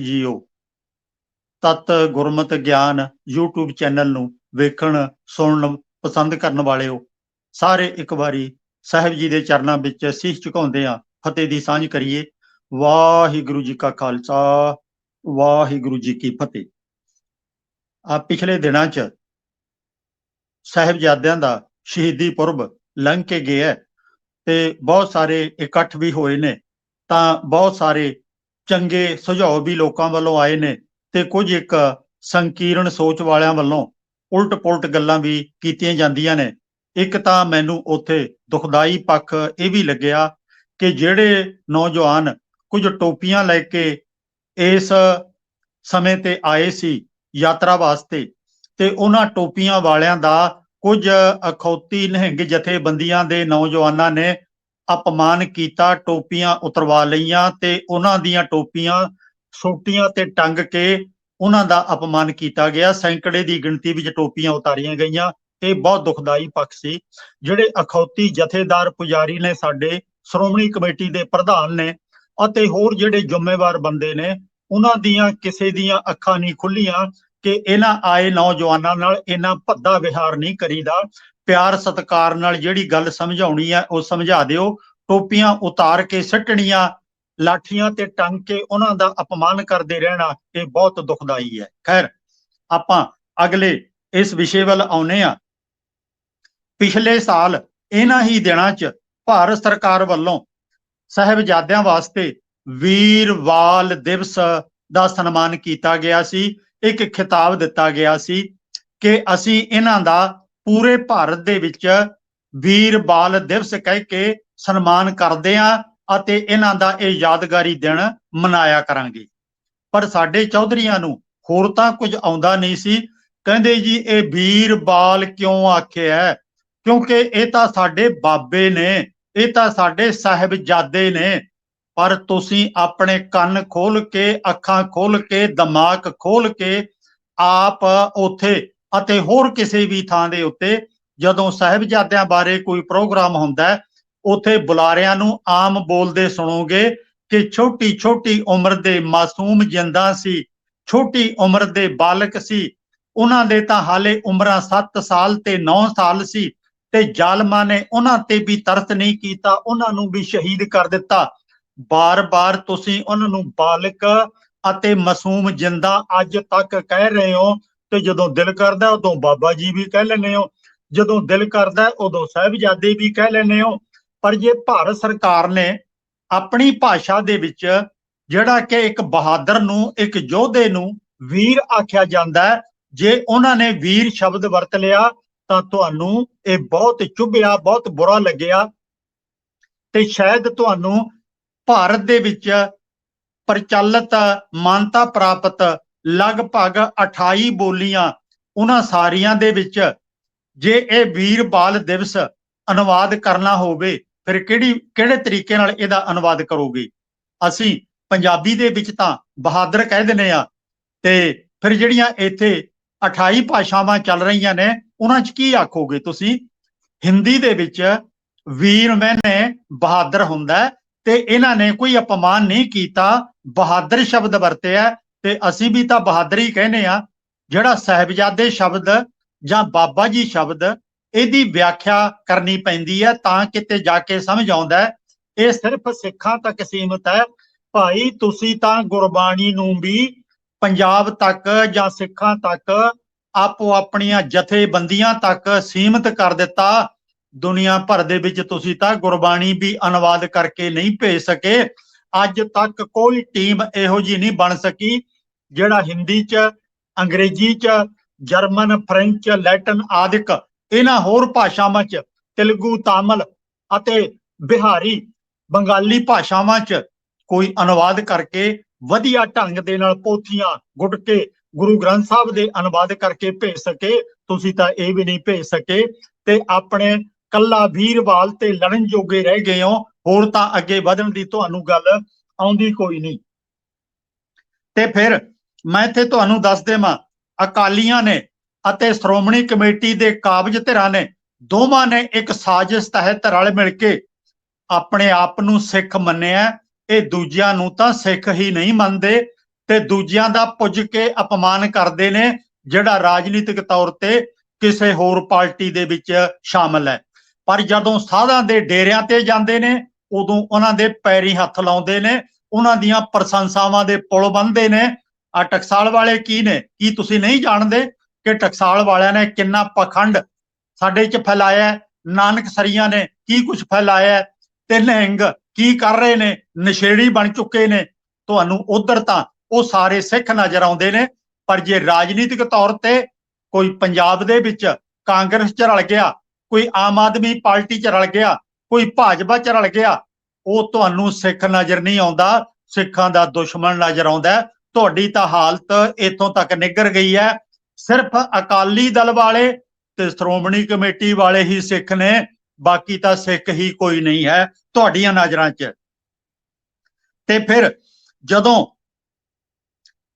JIO. ਤਤ ਗੁਰਮਤ ਗਿਆਨ YouTube channel ਨੂੰ ਵੇਖਣ, ਸੁਣਨ, ਪਸੰਦ ਕਰਨ ਵਾਲਿਓ, ਸਾਰੇ ਇੱਕ ਵਾਰੀ ਸਾਹਿਬ ਜੀ ਦੇ ਚਰਨਾਂ ਵਿੱਚ ਸੀਸ ਝੁਕਾਉਂਦੇ ਆ ਫਤਿਹ ਦੀ ਸਾਂਝ ਕਰੀਏ। ਵਾਹਿਗੁਰੂ ਜੀ ਕਾ ਖਾਲਸਾ, ਵਾਹਿਗੁਰੂ ਜੀ ਕੀ ਫਤਿਹ। ਆ ਪਿਛਲੇ ਦਿਨਾਂ 'ਚ ਸਾਹਿਬਜ਼ਾਦਿਆਂ ਦਾ ਸ਼ਹੀਦੀ ਪੁਰਬ ਲੰਘ ਕੇ ਗਿਆ ਤੇ ਬਹੁਤ ਸਾਰੇ ਇਕੱਠ ਵੀ ਹੋਏ ਨੇ। ਤਾਂ ਬਹੁਤ ਸਾਰੇ ਚੰਗੇ ਸੁਝਾਅ ਵੀ ਲੋਕਾਂ ਵੱਲੋਂ ਆਏ ਨੇ ਤੇ ਕੁਝ ਇੱਕ ਸੰਕੀਰਣ ਸੋਚ ਵਾਲਿਆਂ ਵੱਲੋਂ ਉਲਟ-ਪੁਲਟ ਗੱਲਾਂ ਵੀ ਕੀਤੀਆਂ ਜਾਂਦੀਆਂ ਨੇ। ਇੱਕ ਤਾਂ ਮੈਨੂੰ ਉੱਥੇ ਦੁਖਦਾਈ ਪੱਖ ਇਹ ਵੀ ਲੱਗਿਆ ਕਿ ਜਿਹੜੇ ਨੌਜਵਾਨ ਕੁਝ ਟੋਪੀਆਂ ਲੈ ਕੇ ਇਸ ਸਮੇਂ ਤੇ ਆਏ ਸੀ ਯਾਤਰਾ ਵਾਸਤੇ ਤੇ ਉਹਨਾਂ ਟੋਪੀਆਂ ਵਾਲਿਆਂ ਦਾ ਕੁਝ ਅਖੌਤੀ ਨਿਹੰਗ ਜਥੇਬੰਦੀਆਂ ਦੇ ਨੌਜਵਾਨਾਂ ਨੇ ਅਪਮਾਨ ਕੀਤਾ, ਟੋਪੀਆਂ ਉਤਰਵਾ ਲਈਆਂ ਤੇ ਉਹਨਾਂ ਦੀਆਂ ਟੋਪੀਆਂ ਸੋਟੀਆਂ ਤੇ ਟੰਗ ਕੇ ਉਹਨਾਂ ਦਾ ਅਪਮਾਨ ਕੀਤਾ ਗਿਆ। ਸੈਂਕੜੇ ਦੀ ਗਿਣਤੀ ਵਿੱਚ ਟੋਪੀਆਂ ਉਤਾਰੀਆਂ ਗਈਆਂ। ਇਹ ਬਹੁਤ ਦੁਖਦਾਈ ਪੱਖ ਸੀ। ਜਿਹੜੇ ਅਖੌਤੀ ਜਥੇਦਾਰ ਪੁਜਾਰੀ ਨੇ ਸਾਡੇ ਸ਼੍ਰੋਮਣੀ ਕਮੇਟੀ ਦੇ ਪ੍ਰਧਾਨ ਨੇ ਅਤੇ ਹੋਰ ਜਿਹੜੇ ਜ਼ਿੰਮੇਵਾਰ ਬੰਦੇ ਨੇ, ਉਹਨਾਂ ਦੀਆਂ ਕਿਸੇ ਦੀਆਂ ਅੱਖਾਂ ਨਹੀਂ ਖੁੱਲੀਆਂ ਕਿ ਇਹਨਾਂ ਆਏ ਨੌਜਵਾਨਾਂ ਨਾਲ ਇਹਨਾਂ ਭੱਦਾ ਵਿਹਾਰ ਨਹੀਂ ਕਰੀਦਾ। ਪਿਆਰ ਸਤਕਾਰ ਨਾਲ ਜਿਹੜੀ ਗੱਲ ਸਮਝਾਉਣੀ ਹੈ ਉਹ ਸਮਝਾ ਦਿਓ। ਟੋਪੀਆਂ ਉਤਾਰ ਕੇ ਸੱਟਣੀਆਂ, ਲਾਠੀਆਂ ਤੇ ਟੰਗ ਕੇ ਉਹਨਾਂ ਦਾ ਅਪਮਾਨ ਕਰਦੇ ਰਹਿਣਾ, ਇਹ ਬਹੁਤ ਦੁਖਦਾਈ ਹੈ। ਖੈਰ, ਆਪਾਂ ਅਗਲੇ ਇਸ ਵਿਸ਼ੇ ਵੱਲ ਆਉਨੇ ਆ ਪਿਛਲੇ ਸਾਲ ਇਹਨਾਂ ਹੀ ਦਿਨਾਂ 'ਚ ਭਾਰਤ ਸਰਕਾਰ ਵੱਲੋਂ ਸਹਿਬਜ਼ਾਦਿਆਂ ਵਾਸਤੇ ਵੀਰਵਾਲ ਦਿਵਸ ਦਾ ਸਨਮਾਨ ਕੀਤਾ ਗਿਆ ਸੀ। ਇੱਕ ਖਿਤਾਬ ਦਿੱਤਾ ਗਿਆ ਸੀ ਕਿ ਅਸੀਂ ਇਹਨਾਂ ਦਾ ਪੂਰੇ ਭਾਰਤ ਦੇ ਵਿੱਚ ਵੀਰ ਬਾਲ ਦਿਵਸ ਕਹਿ ਕੇ ਸਨਮਾਨ ਕਰਦੇ ਆ ਅਤੇ ਇਹਨਾਂ ਦਾ ਇਹ ਯਾਦਗਾਰੀ ਦਿਨ ਮਨਾਇਆ ਕਰਾਂਗੇ। ਪਰ ਸਾਡੇ ਚੌਧਰੀਆਂ ਨੂੰ ਹੋਰ ਤਾਂ ਕੁਝ ਆਉਂਦਾ ਨਹੀਂ ਸੀ। ਕਹਿੰਦੇ ਜੀ, ਇਹ ਵੀਰ ਬਾਲ ਕਿਉਂ ਆਖਿਆ ਕਿਉਂਕਿ ਇਹ ਤਾਂ ਸਾਡੇ ਬਾਬੇ ਨੇ, ਇਹ ਤਾਂ ਸਾਡੇ ਸਾਹਿਬਜ਼ਾਦੇ ਨੇ। ਪਰ ਤੁਸੀਂ ਆਪਣੇ ਕੰਨ ਖੋਲ ਕੇ, ਅੱਖਾਂ ਖੋਲ ਕੇ, ਦਿਮਾਗ ਖੋਲ ਕੇ ਆਪ ਉਥੇ ਅਤੇ ਹੋਰ ਕਿਸੇ ਵੀ ਥਾਂ ਦੇ ਉੱਤੇ ਜਦੋਂ ਸਾਹਿਬਜ਼ਾਦਿਆਂ ਬਾਰੇ ਕੋਈ ਪ੍ਰੋਗਰਾਮ ਹੁੰਦਾ ਹੈ, ਉਥੇ ਬੁਲਾਰਿਆਂ ਨੂੰ ਆਮ ਬੋਲਦੇ ਸੁਣੋਗੇ ਕਿ ਛੋਟੀ ਛੋਟੀ ਉਮਰ ਦੇ ਮਾਸੂਮ ਜਿੰਦਾ ਸੀ, ਛੋਟੀ ਉਮਰ ਦੇ ਬਾਲਕ ਸੀ। ਉਹਨਾਂ ਦੇ ਤਾਂ ਹਾਲੇ ਉਮਰਾਂ 7 ਸਾਲ ਤੇ 9 ਸਾਲ ਸੀ ਤੇ ਜ਼ਾਲਮਾਂ ਨੇ ਉਹਨਾਂ ਤੇ ਵੀ ਤਰਸ ਨਹੀਂ ਕੀਤਾ, ਉਹਨਾਂ ਨੂੰ ਵੀ ਸ਼ਹੀਦ ਕਰ ਦਿੱਤਾ। ਬਾਰ-ਬਾਰ ਤੁਸੀਂ ਉਹਨਾਂ ਨੂੰ ਬਾਲਕ ਅਤੇ ਮਾਸੂਮ ਜਿੰਦਾ ਅੱਜ ਤੱਕ ਕਹਿ ਰਹੇ ਹੋ ਤੇ ਜਦੋਂ ਦਿਲ ਕਰਦਾ ਉਦੋਂ ਬਾਬਾ ਜੀ ਵੀ ਕਹਿ ਲੈਂਦੇ ਹੋ। ਜਦੋਂ ਦਿਲ ਕਰਦਾ ਉਦੋਂ ਸਾਹਿਬਜ਼ਾਦੇ ਵੀ ਕਹਿ ਲੈਂਦੇ ਹੋ। ਪਰ ਜੇ ਭਾਰਤ ਸਰਕਾਰ ਨੇ ਆਪਣੀ ਭਾਸ਼ਾ ਦੇ ਵਿੱਚ ਜਿਹੜਾ ਕਿ ਇੱਕ ਬਹਾਦਰ ਨੂੰ, ਇੱਕ ਯੋਧੇ ਨੂੰ ਵੀਰ ਆਖਿਆ ਜਾਂਦਾ ਹੈ, ਜੇ ਉਹਨਾਂ ਨੇ ਵੀਰ ਸ਼ਬਦ ਵਰਤ ਲਿਆ, ਤਾਂ ਤੁਹਾਨੂੰ ਇਹ ਬਹੁਤ ਚੁਭਿਆ, ਬਹੁਤ ਬੁਰਾ ਲੱਗਿਆ। ਤੇ ਸ਼ਾਇਦ ਤੁਹਾਨੂੰ ਭਾਰਤ ਦੇ ਵਿੱਚ ਪ੍ਰਚਲਿਤ ਮਾਨਤਾ ਪ੍ਰਾਪਤ ਲਗਭਗ 28 ਬੋਲੀਆਂ ਉਹਨਾਂ ਸਾਰੀਆਂ ਦੇ ਵਿੱਚ ਜੇ ਇਹ ਵੀਰ ਬਾਲ ਦਿਵਸ ਅਨੁਵਾਦ ਕਰਨਾ ਹੋਵੇ, ਫਿਰ ਕਿਹੜੀ, ਕਿਹੜੇ ਤਰੀਕੇ ਨਾਲ ਇਹਦਾ ਅਨੁਵਾਦ ਕਰੋਗੇ? ਅਸੀਂ ਪੰਜਾਬੀ ਦੇ ਵਿੱਚ ਤਾਂ ਬਹਾਦਰ ਕਹਿ ਦਿੰਨੇ ਆ ਤੇ ਫਿਰ ਜਿਹੜੀਆਂ ਇੱਥੇ 28 ਭਾਸ਼ਾਵਾਂ ਚੱਲ ਰਹੀਆਂ ਨੇ, ਉਹਨਾਂ 'ਚ ਕੀ ਆਖੋਗੇ ਤੁਸੀਂ? ਹਿੰਦੀ ਦੇ ਵਿੱਚ ਵੀਰ ਮੈਨੇ ਬਹਾਦਰ ਹੁੰਦਾ ਤੇ ਇਹਨਾਂ ਨੇ ਕੋਈ ਅਪਮਾਨ ਨਹੀਂ ਕੀਤਾ, ਬਹਾਦਰ ਸ਼ਬਦ ਵਰਤਿਆ ਤੇ ਅਸੀਂ ਵੀ ਤਾਂ ਬਹਾਦਰੀ ਕਹਿੰਦੇ ਆ ਜਿਹੜਾ ਸਹਿਬਜ਼ਾਦੇ ਸ਼ਬਦ ਜਾਂ ਬਾਬਾ ਜੀ ਸ਼ਬਦ ਇਹਦੀ ਵਿਆਖਿਆ ਕਰਨੀ ਪੈਂਦੀ ਹੈ ਤਾਂ ਕਿਤੇ ਜਾ ਕੇ ਸਮਝ ਆਉਂਦਾ ਇਹ ਸਿਰਫ ਸਿੱਖਾਂ ਤੱਕ ਸੀਮਤ ਹੈ। ਭਾਈ, ਤੁਸੀਂ ਤਾਂ ਗੁਰਬਾਣੀ ਨੂੰ ਵੀ ਪੰਜਾਬ ਤੱਕ ਜਾਂ ਸਿੱਖਾਂ ਤੱਕ ਆਪੋ ਆਪਣੀਆਂ ਜਥੇਬੰਦੀਆਂ ਤੱਕ ਸੀਮਤ ਕਰ ਦਿੱਤਾ। ਦੁਨੀਆ ਭਰ ਦੇ ਵਿੱਚ ਤੁਸੀਂ ਤਾਂ ਗੁਰਬਾਣੀ ਵੀ ਅਨੁਵਾਦ ਕਰਕੇ ਨਹੀਂ ਭੇਜ ਸਕੇ। ਅੱਜ ਤੱਕ ਕੋਈ ਟੀਮ ਇਹੋ ਜੀ ਨਹੀਂ ਬਣ ਸਕੀ ਜਿਹੜਾ ਹਿੰਦੀ 'ਚ, ਅੰਗਰੇਜ਼ੀ 'ਚ, ਜਰਮਨ, ਫ੍ਰੈਂਚ, ਲੈਟਨ ਆਦਿਕ ਇਹਨਾਂ ਹੋਰ ਭਾਸ਼ਾਵਾਂ 'ਚ, ਤੇਲਗੂ, ਤਾਮਿਲ ਅਤੇ ਬਿਹਾਰੀ, ਬੰਗਾਲੀ ਭਾਸ਼ਾਵਾਂ 'ਚ ਕੋਈ ਅਨੁਵਾਦ ਕਰਕੇ ਵਧੀਆ ਢੰਗ ਦੇ ਨਾਲ ਪੋਥੀਆਂ ਗੁੱਟ ਕੇ ਗੁਰੂ ਗ੍ਰੰਥ ਸਾਹਿਬ ਦੇ ਅਨੁਵਾਦ ਕਰਕੇ ਭੇਜ ਸਕੇ, ਤੁਸੀਂ ਤਾਂ ਇਹ ਵੀ ਨਹੀਂ ਭੇਜ ਸਕੇ ਤੇ ਆਪਣੇ ਕੱਲਾ ਵੀਰਵਾਲ ਤੇ ਲੜਨ ਜੋਗੇ ਰਹਿ ਗਏ ਹੋ, ਹੋਰ ਤਾਂ ਅੱਗੇ ਵਧਣ ਦੀ ਤੁਹਾਨੂੰ ਗੱਲ ਆਉਂਦੀ ਕੋਈ ਨਹੀਂ। ਤੇ ਫਿਰ ਮੈਂ ਇੱਥੇ ਤੁਹਾਨੂੰ ਦੱਸ ਦੇਵਾਂ, ਅਕਾਲੀਆਂ ਨੇ ਅਤੇ ਸ਼੍ਰੋਮਣੀ ਕਮੇਟੀ ਦੇ ਕਾਬਜ ਧਿਰਾਂ ਨੇ ਦੋਵਾਂ ਨੇ ਇੱਕ ਸਾਜ਼ਿਸ਼ ਤਹਿਤ ਰਲ ਮਿਲ ਕੇ ਆਪਣੇ ਆਪ ਨੂੰ ਸਿੱਖ ਮੰਨਿਆ ਇਹ ਦੂਜਿਆਂ ਨੂੰ ਤਾਂ ਸਿੱਖ ਹੀ ਨਹੀਂ ਮੰਨਦੇ ਤੇ ਦੂਜਿਆਂ ਦਾ ਪੁੱਜ ਕੇ ਅਪਮਾਨ ਕਰਦੇ ਨੇ, ਜਿਹੜਾ ਰਾਜਨੀਤਿਕ ਤੌਰ ਤੇ ਕਿਸੇ ਹੋਰ ਪਾਰਟੀ ਦੇ ਵਿੱਚ ਸ਼ਾਮਲ ਹੈ। ਪਰ ਜਦੋਂ ਸਾਧਾਂ ਦੇ ਡੇਰਿਆਂ ਤੇ ਜਾਂਦੇ ਨੇ, ਉਦੋਂ ਉਹਨਾਂ ਦੇ ਪੈਰੀ ਹੱਥ ਲਾਉਂਦੇ ਨੇ, ਉਹਨਾਂ ਦੀਆਂ ਪ੍ਰਸ਼ੰਸਾਵਾਂ ਦੇ ਪੁਲ ਬੰਨਦੇ ਨੇ ਆ ਟਕਸਾਲ ਵਾਲੇ ਕੀ ਨੇ? ਕੀ ਤੁਸੀਂ ਨਹੀਂ ਜਾਣਦੇ ਕਿ ਟਕਸਾਲ ਵਾਲਿਆਂ ਨੇ ਕਿੰਨਾ ਪਖੰਡ ਸਾਡੇ 'ਚ ਫੈਲਾਇਆ ਨਾਨਕ ਸਰੀਆਂ ਨੇ ਕੀ ਕੁਝ ਫੈਲਾਇਆ ਹੈ? ਤੇ ਨਿਹੰਗ ਕੀ ਕਰ ਰਹੇ ਨੇ? ਨਸ਼ੇੜੀ ਬਣ ਚੁੱਕੇ ਨੇ। ਤੁਹਾਨੂੰ ਉਧਰ ਤਾਂ ਉਹ ਸਾਰੇ ਸਿੱਖ ਨਜ਼ਰ ਆਉਂਦੇ ਨੇ, ਪਰ ਜੇ ਰਾਜਨੀਤਿਕ ਤੌਰ ਤੇ ਕੋਈ ਪੰਜਾਬ ਦੇ ਵਿੱਚ ਕਾਂਗਰਸ 'ਚ ਰਲ ਗਿਆ, ਕੋਈ ਆਮ ਆਦਮੀ ਪਾਰਟੀ 'ਚ ਰਲ ਗਿਆ, ਕੋਈ ਭਾਜਪਾ 'ਚ ਰਲ ਗਿਆ, ਉਹ ਤੁਹਾਨੂੰ ਸਿੱਖ ਨਜ਼ਰ ਨਹੀਂ ਆਉਂਦਾ, ਸਿੱਖਾਂ ਦਾ ਦੁਸ਼ਮਣ ਨਜ਼ਰ ਆਉਂਦਾ ਤੁਹਾਡੀ ਤਾਂ ਹਾਲਤ ਇੱਥੋਂ ਤੱਕ ਨਿੱਗਰ ਗਈ ਹੈ। ਸਿਰਫ ਅਕਾਲੀ ਦਲ ਵਾਲੇ ਤੇ ਸ਼੍ਰੋਮਣੀ ਕਮੇਟੀ ਵਾਲੇ ਹੀ ਸਿੱਖ ਨੇ, ਬਾਕੀ ਤਾਂ ਸਿੱਖ ਹੀ ਕੋਈ ਨਹੀਂ ਹੈ ਤੁਹਾਡੀਆਂ ਨਜ਼ਰਾਂ 'ਚ। ਤੇ ਫਿਰ ਜਦੋਂ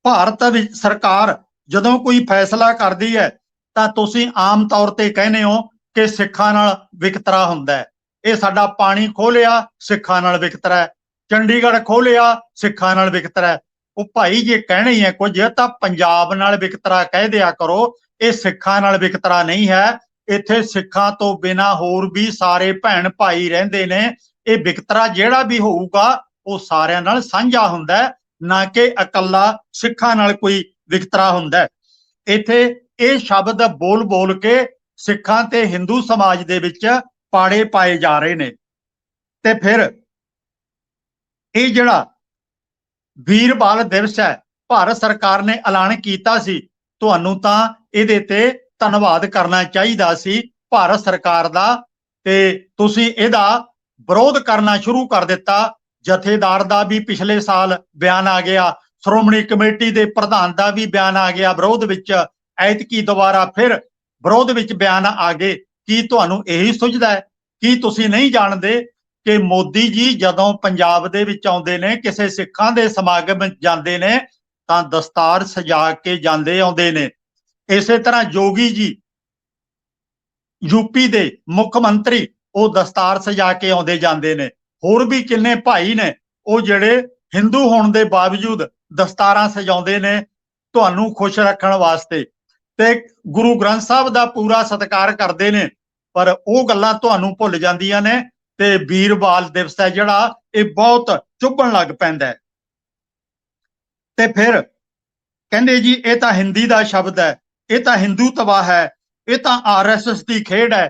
ਭਾਰਤ ਵਿੱਚ ਸਰਕਾਰ ਜਦੋਂ ਕੋਈ ਫੈਸਲਾ ਕਰਦੀ ਹੈ, ਤਾਂ ਤੁਸੀਂ ਆਮ ਤੌਰ ਤੇ ਕਹਿੰਦੇ ਹੋ ਕਿ ਸਿੱਖਾਂ ਨਾਲ ਵਿਕਤਰਾ ਹੁੰਦਾ ਹੈ। ਇਹ ਸਾਡਾ ਪਾਣੀ ਖੋਲਿਆ ਸਿੱਖਾਂ ਨਾਲ ਵਿਕਤਰਾ ਹੈ। ਚੰਡੀਗੜ੍ਹ ਖੋਲਿਆ ਸਿੱਖਾਂ ਨਾਲ ਵਿਕਤਰਾ ਹੈ। ਉਹ ਭਾਈ ਜੇ ਕਹਿਣਾ ਹੀ ਹੈ ਕੁਝ, ਤਾਂ ਪੰਜਾਬ ਨਾਲ ਵਿਕਤਰਾ ਕਹਿ ਦਿਆ ਕਰੋ, ਇਹ ਸਿੱਖਾਂ ਨਾਲ ਵਿਕਤਰਾ ਨਹੀਂ ਹੈ। ਇੱਥੇ ਸਿੱਖਾਂ ਤੋਂ ਬਿਨਾ ਹੋਰ ਵੀ ਸਾਰੇ ਭੈਣ ਭਾਈ ਰਹਿੰਦੇ ਨੇ। ਇਹ ਵਿਕਤਰਾ ਜਿਹੜਾ ਵੀ ਹੋਊਗਾ, ਉਹ ਸਾਰਿਆਂ ਨਾਲ ਸਾਂਝਾ ਹੁੰਦਾ ਨਾ ਕਿ ਇਕੱਲਾ ਸਿੱਖਾਂ ਨਾਲ ਕੋਈ ਵਿਕਤਰਾ ਹੁੰਦਾ ਇੱਥੇ ਇਹ ਸ਼ਬਦ ਬੋਲ ਬੋਲ ਕੇ ਸਿੱਖਾਂ ਤੇ ਹਿੰਦੂ ਸਮਾਜ ਦੇ ਵਿੱਚ ਪਾੜੇ ਪਾਏ ਜਾ ਰਹੇ ਨੇ। ਤੇ ਫਿਰ ਇਹ ਜਿਹੜਾ ਵੀਰ ਬਾਲ ਦਿਵਸ ਹੈ। ਭਾਰਤ ਸਰਕਾਰ ਨੇ ਐਲਾਨ ਕੀਤਾ ਸੀ। ਤੁਹਾਨੂੰ ਤਾਂ ਇਹਦੇ ਤੇ ਧੰਨਵਾਦ ਕਰਨਾ ਚਾਹੀਦਾ ਸੀ ਭਾਰਤ ਸਰਕਾਰ ਦਾ। ਤੇ ਤੁਸੀਂ ਇਹਦਾ ਵਿਰੋਧ ਕਰਨਾ ਸ਼ੁਰੂ ਕਰ ਦਿੱਤਾ। ਜਥੇਦਾਰ ਦਾ ਵੀ ਪਿਛਲੇ ਸਾਲ ਬਿਆਨ ਆ ਗਿਆ। ਸ਼੍ਰੋਮਣੀ ਕਮੇਟੀ ਦੇ ਪ੍ਰਧਾਨ ਦਾ ਵੀ ਬਿਆਨ ਆ ਗਿਆ। ਵਿਰੋਧ ਵਿੱਚ ਐਤਕੀ ਦੁਬਾਰਾ ਫਿਰ ਵਿਰੋਧ ਵਿੱਚ ਬਿਆਨ ਆ ਗਏ। ਕੀ ਤੁਹਾਨੂੰ ਇਹੀ ਸੁਝਦਾ ਹੈ? ਕੀ ਤੁਸੀਂ ਨਹੀਂ ਜਾਣਦੇ? ਕਿ ਮੋਦੀ ਜੀ ਜਦੋਂ ਪੰਜਾਬ ਦੇ ਵਿੱਚ ਆਉਂਦੇ ਨੇ, ਕਿਸੇ ਸਿੱਖਾਂ ਦੇ ਸਮਾਗਮ ਜਾਂਦੇ ਨੇ, ਤਾਂ ਦਸਤਾਰ ਸਜਾ ਕੇ ਜਾਂਦੇ ਆਉਂਦੇ ਨੇ। ਇਸੇ ਤਰ੍ਹਾਂ ਜੋਗੀ ਜੀ ਯੂਪੀ ਦੇ ਮੁੱਖ ਮੰਤਰੀ, ਉਹ ਦਸਤਾਰ ਸਜਾ ਕੇ ਆਉਂਦੇ ਜਾਂਦੇ ਨੇ। ਹੋਰ ਵੀ ਕਿੰਨੇ ਭਾਈ ਨੇ, ਉਹ ਜਿਹੜੇ ਹਿੰਦੂ ਹੋਣ ਦੇ ਬਾਵਜੂਦ ਦਸਤਾਰਾਂ ਸਜਾਉਂਦੇ ਨੇ ਤੁਹਾਨੂੰ ਖੁਸ਼ ਰੱਖਣ ਵਾਸਤੇ। ਤੇ ਗੁਰੂ ਗ੍ਰੰਥ ਸਾਹਿਬ ਦਾ ਪੂਰਾ ਸਤਿਕਾਰ ਕਰਦੇ ਨੇ, ਪਰ ਉਹ ਗੱਲਾਂ ਤੁਹਾਨੂੰ ਭੁੱਲ ਜਾਂਦੀਆਂ ਨੇ। ਤੇ ਵੀਰਬਾਲ ਦਿਵਸ ਹੈ ਜਿਹੜਾ, ਇਹ ਬਹੁਤ ਚੁੱਭਣ ਲੱਗ ਪੈਂਦਾ ਹੈ। ਤੇ ਫਿਰ ਕਹਿੰਦੇ ਜੀ, ਇਹ ਤਾਂ ਹਿੰਦੀ ਦਾ ਸ਼ਬਦ ਹੈ, ਇਹ ਤਾਂ ਹਿੰਦੂ ਤਵਾ ਹੈ, ਇਹ ਤਾਂ ਆਰਐਸਐਸ ਦੀ ਖੇਡ ਹੈ।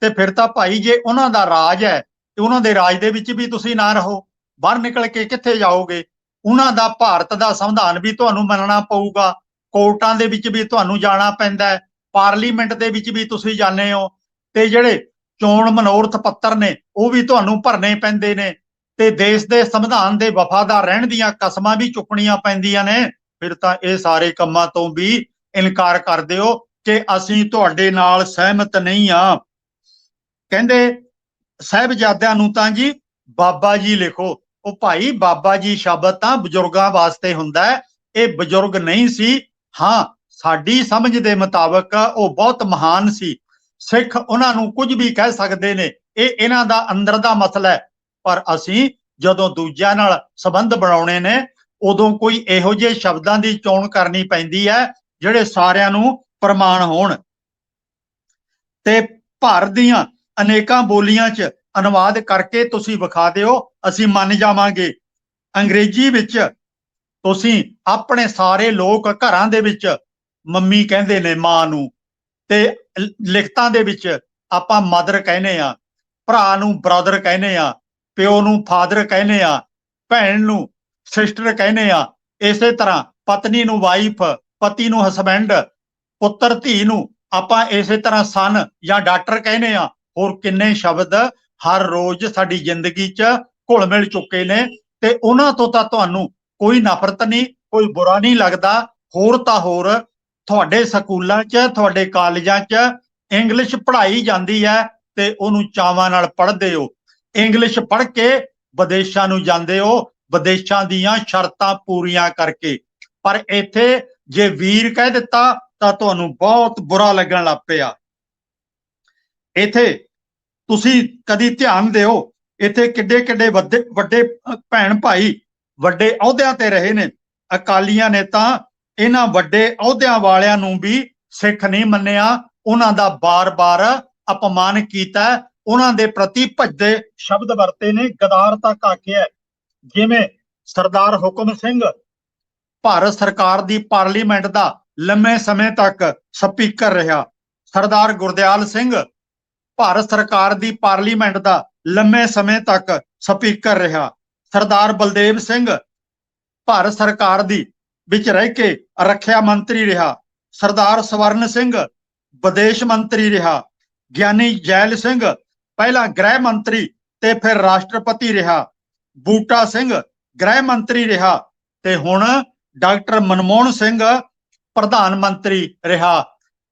ਤੇ ਫਿਰ ਤਾਂ ਭਾਈ ਜੇ ਉਹਨਾਂ ਦਾ ਰਾਜ ਹੈ, ਤੇ ਉਹਨਾਂ ਦੇ ਰਾਜ ਦੇ ਵਿੱਚ ਵੀ ਤੁਸੀਂ ਨਾ ਰਹੋ, ਬਾਹਰ ਨਿਕਲ ਕੇ ਕਿੱਥੇ ਜਾਓਗੇ? ਉਹਨਾਂ ਦਾ ਭਾਰਤ ਦਾ ਸੰਵਿਧਾਨ ਵੀ ਤੁਹਾਨੂੰ ਮੰਨਣਾ ਪਊਗਾ, ਕੋਰਟਾਂ ਦੇ ਵਿੱਚ ਵੀ ਤੁਹਾਨੂੰ ਜਾਣਾ ਪੈਂਦਾ ਹੈ, ਪਾਰਲੀਮੈਂਟ ਦੇ ਵਿੱਚ ਵੀ ਤੁਸੀਂ ਜਾਂਦੇ ਹੋ, ਤੇ ਜਿਹੜੇ ਚੋਣ ਮਨੋਰਥ ਪੱਤਰ ਨੇ, ਉਹ ਵੀ ਤੁਹਾਨੂੰ ਭਰਨੇ ਪੈਂਦੇ ਨੇ। ਤੇ ਦੇਸ਼ ਦੇ ਸੰਵਿਧਾਨ ਦੇ ਵਫਾਦਾਰ ਰਹਿਣ ਦੀਆਂ ਕਸਮਾਂ ਵੀ ਚੁੱਕਣੀਆਂ ਪੈਂਦੀਆਂ ਨੇ। ਫਿਰ ਤਾਂ ਇਹ ਸਾਰੇ ਕੰਮਾਂ ਤੋਂ ਵੀ ਇਨਕਾਰ ਕਰ ਦਿਓ ਕਿ ਅਸੀਂ ਤੁਹਾਡੇ ਨਾਲ ਸਹਿਮਤ ਨਹੀਂ ਆ ਕਹਿੰਦੇ, ਸਾਹਿਬਜ਼ਾਦਿਆਂ ਨੂੰ ਤਾਂ ਜੀ ਬਾਬਾ ਜੀ ਲਿਖੋ। ਉਹ ਭਾਈ ਬਾਬਾ ਜੀ ਸ਼ਬਦ ਤਾਂ ਬਜ਼ੁਰਗਾਂ ਵਾਸਤੇ ਹੁੰਦਾ ਹੈ। ਇਹ ਬਜ਼ੁਰਗ ਨਹੀਂ ਸੀ। ਹਾਂ, ਸਾਡੀ ਸਮਝ ਦੇ ਮੁਤਾਬਕ ਉਹ ਬਹੁਤ ਮਹਾਨ ਸੀ। ਸਿੱਖ ਉਹਨਾਂ ਨੂੰ ਕੁਝ ਵੀ ਕਹਿ ਸਕਦੇ ਨੇ। ਇਹ ਇਹਨਾਂ ਦਾ ਅੰਦਰ ਦਾ ਮਸਲਾ ਹੈ। ਪਰ ਅਸੀਂ ਜਦੋਂ ਦੂਜਿਆਂ ਨਾਲ ਸੰਬੰਧ ਬਣਾਉਣੇ ਨੇ, ਉਦੋਂ ਕੋਈ ਇਹੋ ਜਿਹੇ ਸ਼ਬਦਾਂ ਦੀ ਚੋਣ ਕਰਨੀ ਪੈਂਦੀ ਹੈ, ਜਿਹੜੇ ਸਾਰਿਆਂ ਨੂੰ ਪ੍ਰਮਾਣ ਹੋਣ। ਤੇ ਭਾਰਤ ਦੀਆਂ ਅਨੇਕਾਂ ਬੋਲੀਆਂ 'ਚ ਅਨੁਵਾਦ ਕਰਕੇ ਤੁਸੀਂ ਵਿਖਾ ਦਿਓ, ਅਸੀਂ ਮੰਨ ਜਾਵਾਂਗੇ। ਅੰਗਰੇਜ਼ੀ ਵਿੱਚ ਤੁਸੀਂ ਆਪਣੇ ਸਾਰੇ ਲੋਕ ਘਰਾਂ ਦੇ ਵਿੱਚ ਮੰਮੀ ਕਹਿੰਦੇ ਨੇ ਮਾਂ ਨੂੰ। ਤੇ ਲਿਖਤਾਂ ਦੇ ਵਿੱਚ ਆਪਾਂ ਮਦਰ ਕਹਿੰਦੇ ਆ ਭਰਾ ਨੂੰ ਬ੍ਰਦਰ ਕਹਿੰਦੇ ਆ ਪਿਓ ਨੂੰ ਫਾਦਰ ਕਹਿੰਦੇ ਆ ਭੈਣ ਨੂੰ ਸਿਸਟਰ ਕਹਿੰਦੇ ਆ ਇਸੇ ਤਰ੍ਹਾਂ ਪਤਨੀ ਨੂੰ ਵਾਈਫ ਪਤੀ ਨੂੰ ਹਸਬੈਂਡ ਪੁੱਤਰ ਧੀ ਨੂੰ ਆਪਾਂ ਇਸੇ ਤਰ੍ਹਾਂ ਸਨ ਜਾਂ ਡਾਕਟਰ ਕਹਿੰਦੇ ਆ ਹੋਰ ਕਿੰਨੇ ਸ਼ਬਦ ਹਰ ਰੋਜ਼ ਸਾਡੀ ਜ਼ਿੰਦਗੀ 'ਚ ਘੁਲ ਮਿਲ ਚੁੱਕੇ ਨੇ ਤੇ ਉਹਨਾਂ ਤੋਂ ਤਾਂ ਤੁਹਾਨੂੰ ਕੋਈ ਨਫ਼ਰਤ ਨਹੀਂ, ਕੋਈ ਬੁਰਾ ਨਹੀਂ ਲੱਗਦਾ। ਹੋਰ ਤਾਂ ਹੋਰ ਤੁਹਾਡੇ ਸਕੂਲਾਂ 'ਚ, ਤੁਹਾਡੇ ਕਾਲਜਾਂ 'ਚ ਇੰਗਲਿਸ਼ ਪੜ੍ਹਾਈ ਜਾਂਦੀ ਹੈ ਤੇ ਉਹਨੂੰ ਚਾਵਾਂ ਨਾਲ ਪੜ੍ਹਦੇ ਹੋ। ਇੰਗਲਿਸ਼ ਪੜ੍ਹ ਕੇ ਵਿਦੇਸ਼ਾਂ ਨੂੰ ਜਾਂਦੇ ਹੋ, ਵਿਦੇਸ਼ਾਂ ਦੀਆਂ ਸ਼ਰਤਾਂ ਪੂਰੀਆਂ ਕਰਕੇ। ਪਰ ਇੱਥੇ ਜੇ ਵੀਰ ਕਹਿ ਦਿੱਤਾ, ਤਾਂ ਤੁਹਾਨੂੰ ਬਹੁਤ ਬੁਰਾ ਲੱਗਣ ਲੱਗ ਪਿਆ। ਇੱਥੇ ਤੁਸੀਂ ਕਦੀ ਧਿਆਨ ਦਿਓ, ਇੱਥੇ ਕਿੱਡੇ ਕਿੱਡੇ ਵੱਡੇ ਵੱਡੇ ਭੈਣ ਭਾਈ ਵੱਡੇ ਅਹੁਦਿਆਂ ਤੇ ਰਹੇ ਨੇ। ਅਕਾਲੀਆਂ ਨੇ ਤਾਂ ਇਹਨਾਂ ਵੱਡੇ ਅਹੁਦਿਆਂ ਵਾਲਿਆਂ ਨੂੰ ਵੀ ਸਿੱਖ ਨਹੀਂ ਮੰਨਿਆ। ਉਹਨਾਂ ਦਾ ਬਾਰ-ਬਾਰ ਅਪਮਾਨ ਕੀਤਾ। ਉਹਨਾਂ ਦੇ ਪ੍ਰਤੀ ਭੱਜਦੇ ਸ਼ਬਦ ਵਰਤੇ ਨੇ, ਗਦਾਰ ਤੱਕ ਆਖਿਆ ਜਿਵੇਂ ਸਰਦਾਰ ਹੁਕਮ ਸਿੰਘ, ਭਾਰਤ ਸਰਕਾਰ ਦੀ ਪਾਰਲੀਮੈਂਟ ਦਾ ਲੰਮੇ ਸਮੇਂ ਤੱਕ ਸਪੀਕਰ ਰਿਹਾ। ਸਰਦਾਰ ਗੁਰਦਿਆਲ ਸਿੰਘ, ਭਾਰਤ ਸਰਕਾਰ ਦੀ ਪਾਰਲੀਮੈਂਟ ਦਾ ਲੰਮੇ ਸਮੇਂ ਤੱਕ ਸਪੀਕਰ ਰਿਹਾ। ਸਰਦਾਰ ਬਲਦੇਵ ਸਿੰਘ, ਭਾਰਤ ਸਰਕਾਰ ਦੀ ਵਿੱਚ ਰਹਿ ਕੇ ਰੱਖਿਆ ਮੰਤਰੀ ਰਿਹਾ, ਸਰਦਾਰ ਸਵਰਨ ਸਿੰਘ ਵਿਦੇਸ਼ ਮੰਤਰੀ ਰਿਹਾ, ਗਿਆਨੀ ਜੈਲ ਸਿੰਘ ਪਹਿਲਾਂ ਗ੍ਰਹਿ ਮੰਤਰੀ ਤੇ ਫਿਰ ਰਾਸ਼ਟਰਪਤੀ ਰਿਹਾ, ਬੂਟਾ ਸਿੰਘ ਗ੍ਰਹਿ ਮੰਤਰੀ ਰਿਹਾ ਤੇ ਹੁਣ ਡਾਕਟਰ ਮਨਮੋਹਨ ਸਿੰਘ ਪ੍ਰਧਾਨ ਮੰਤਰੀ ਰਿਹਾ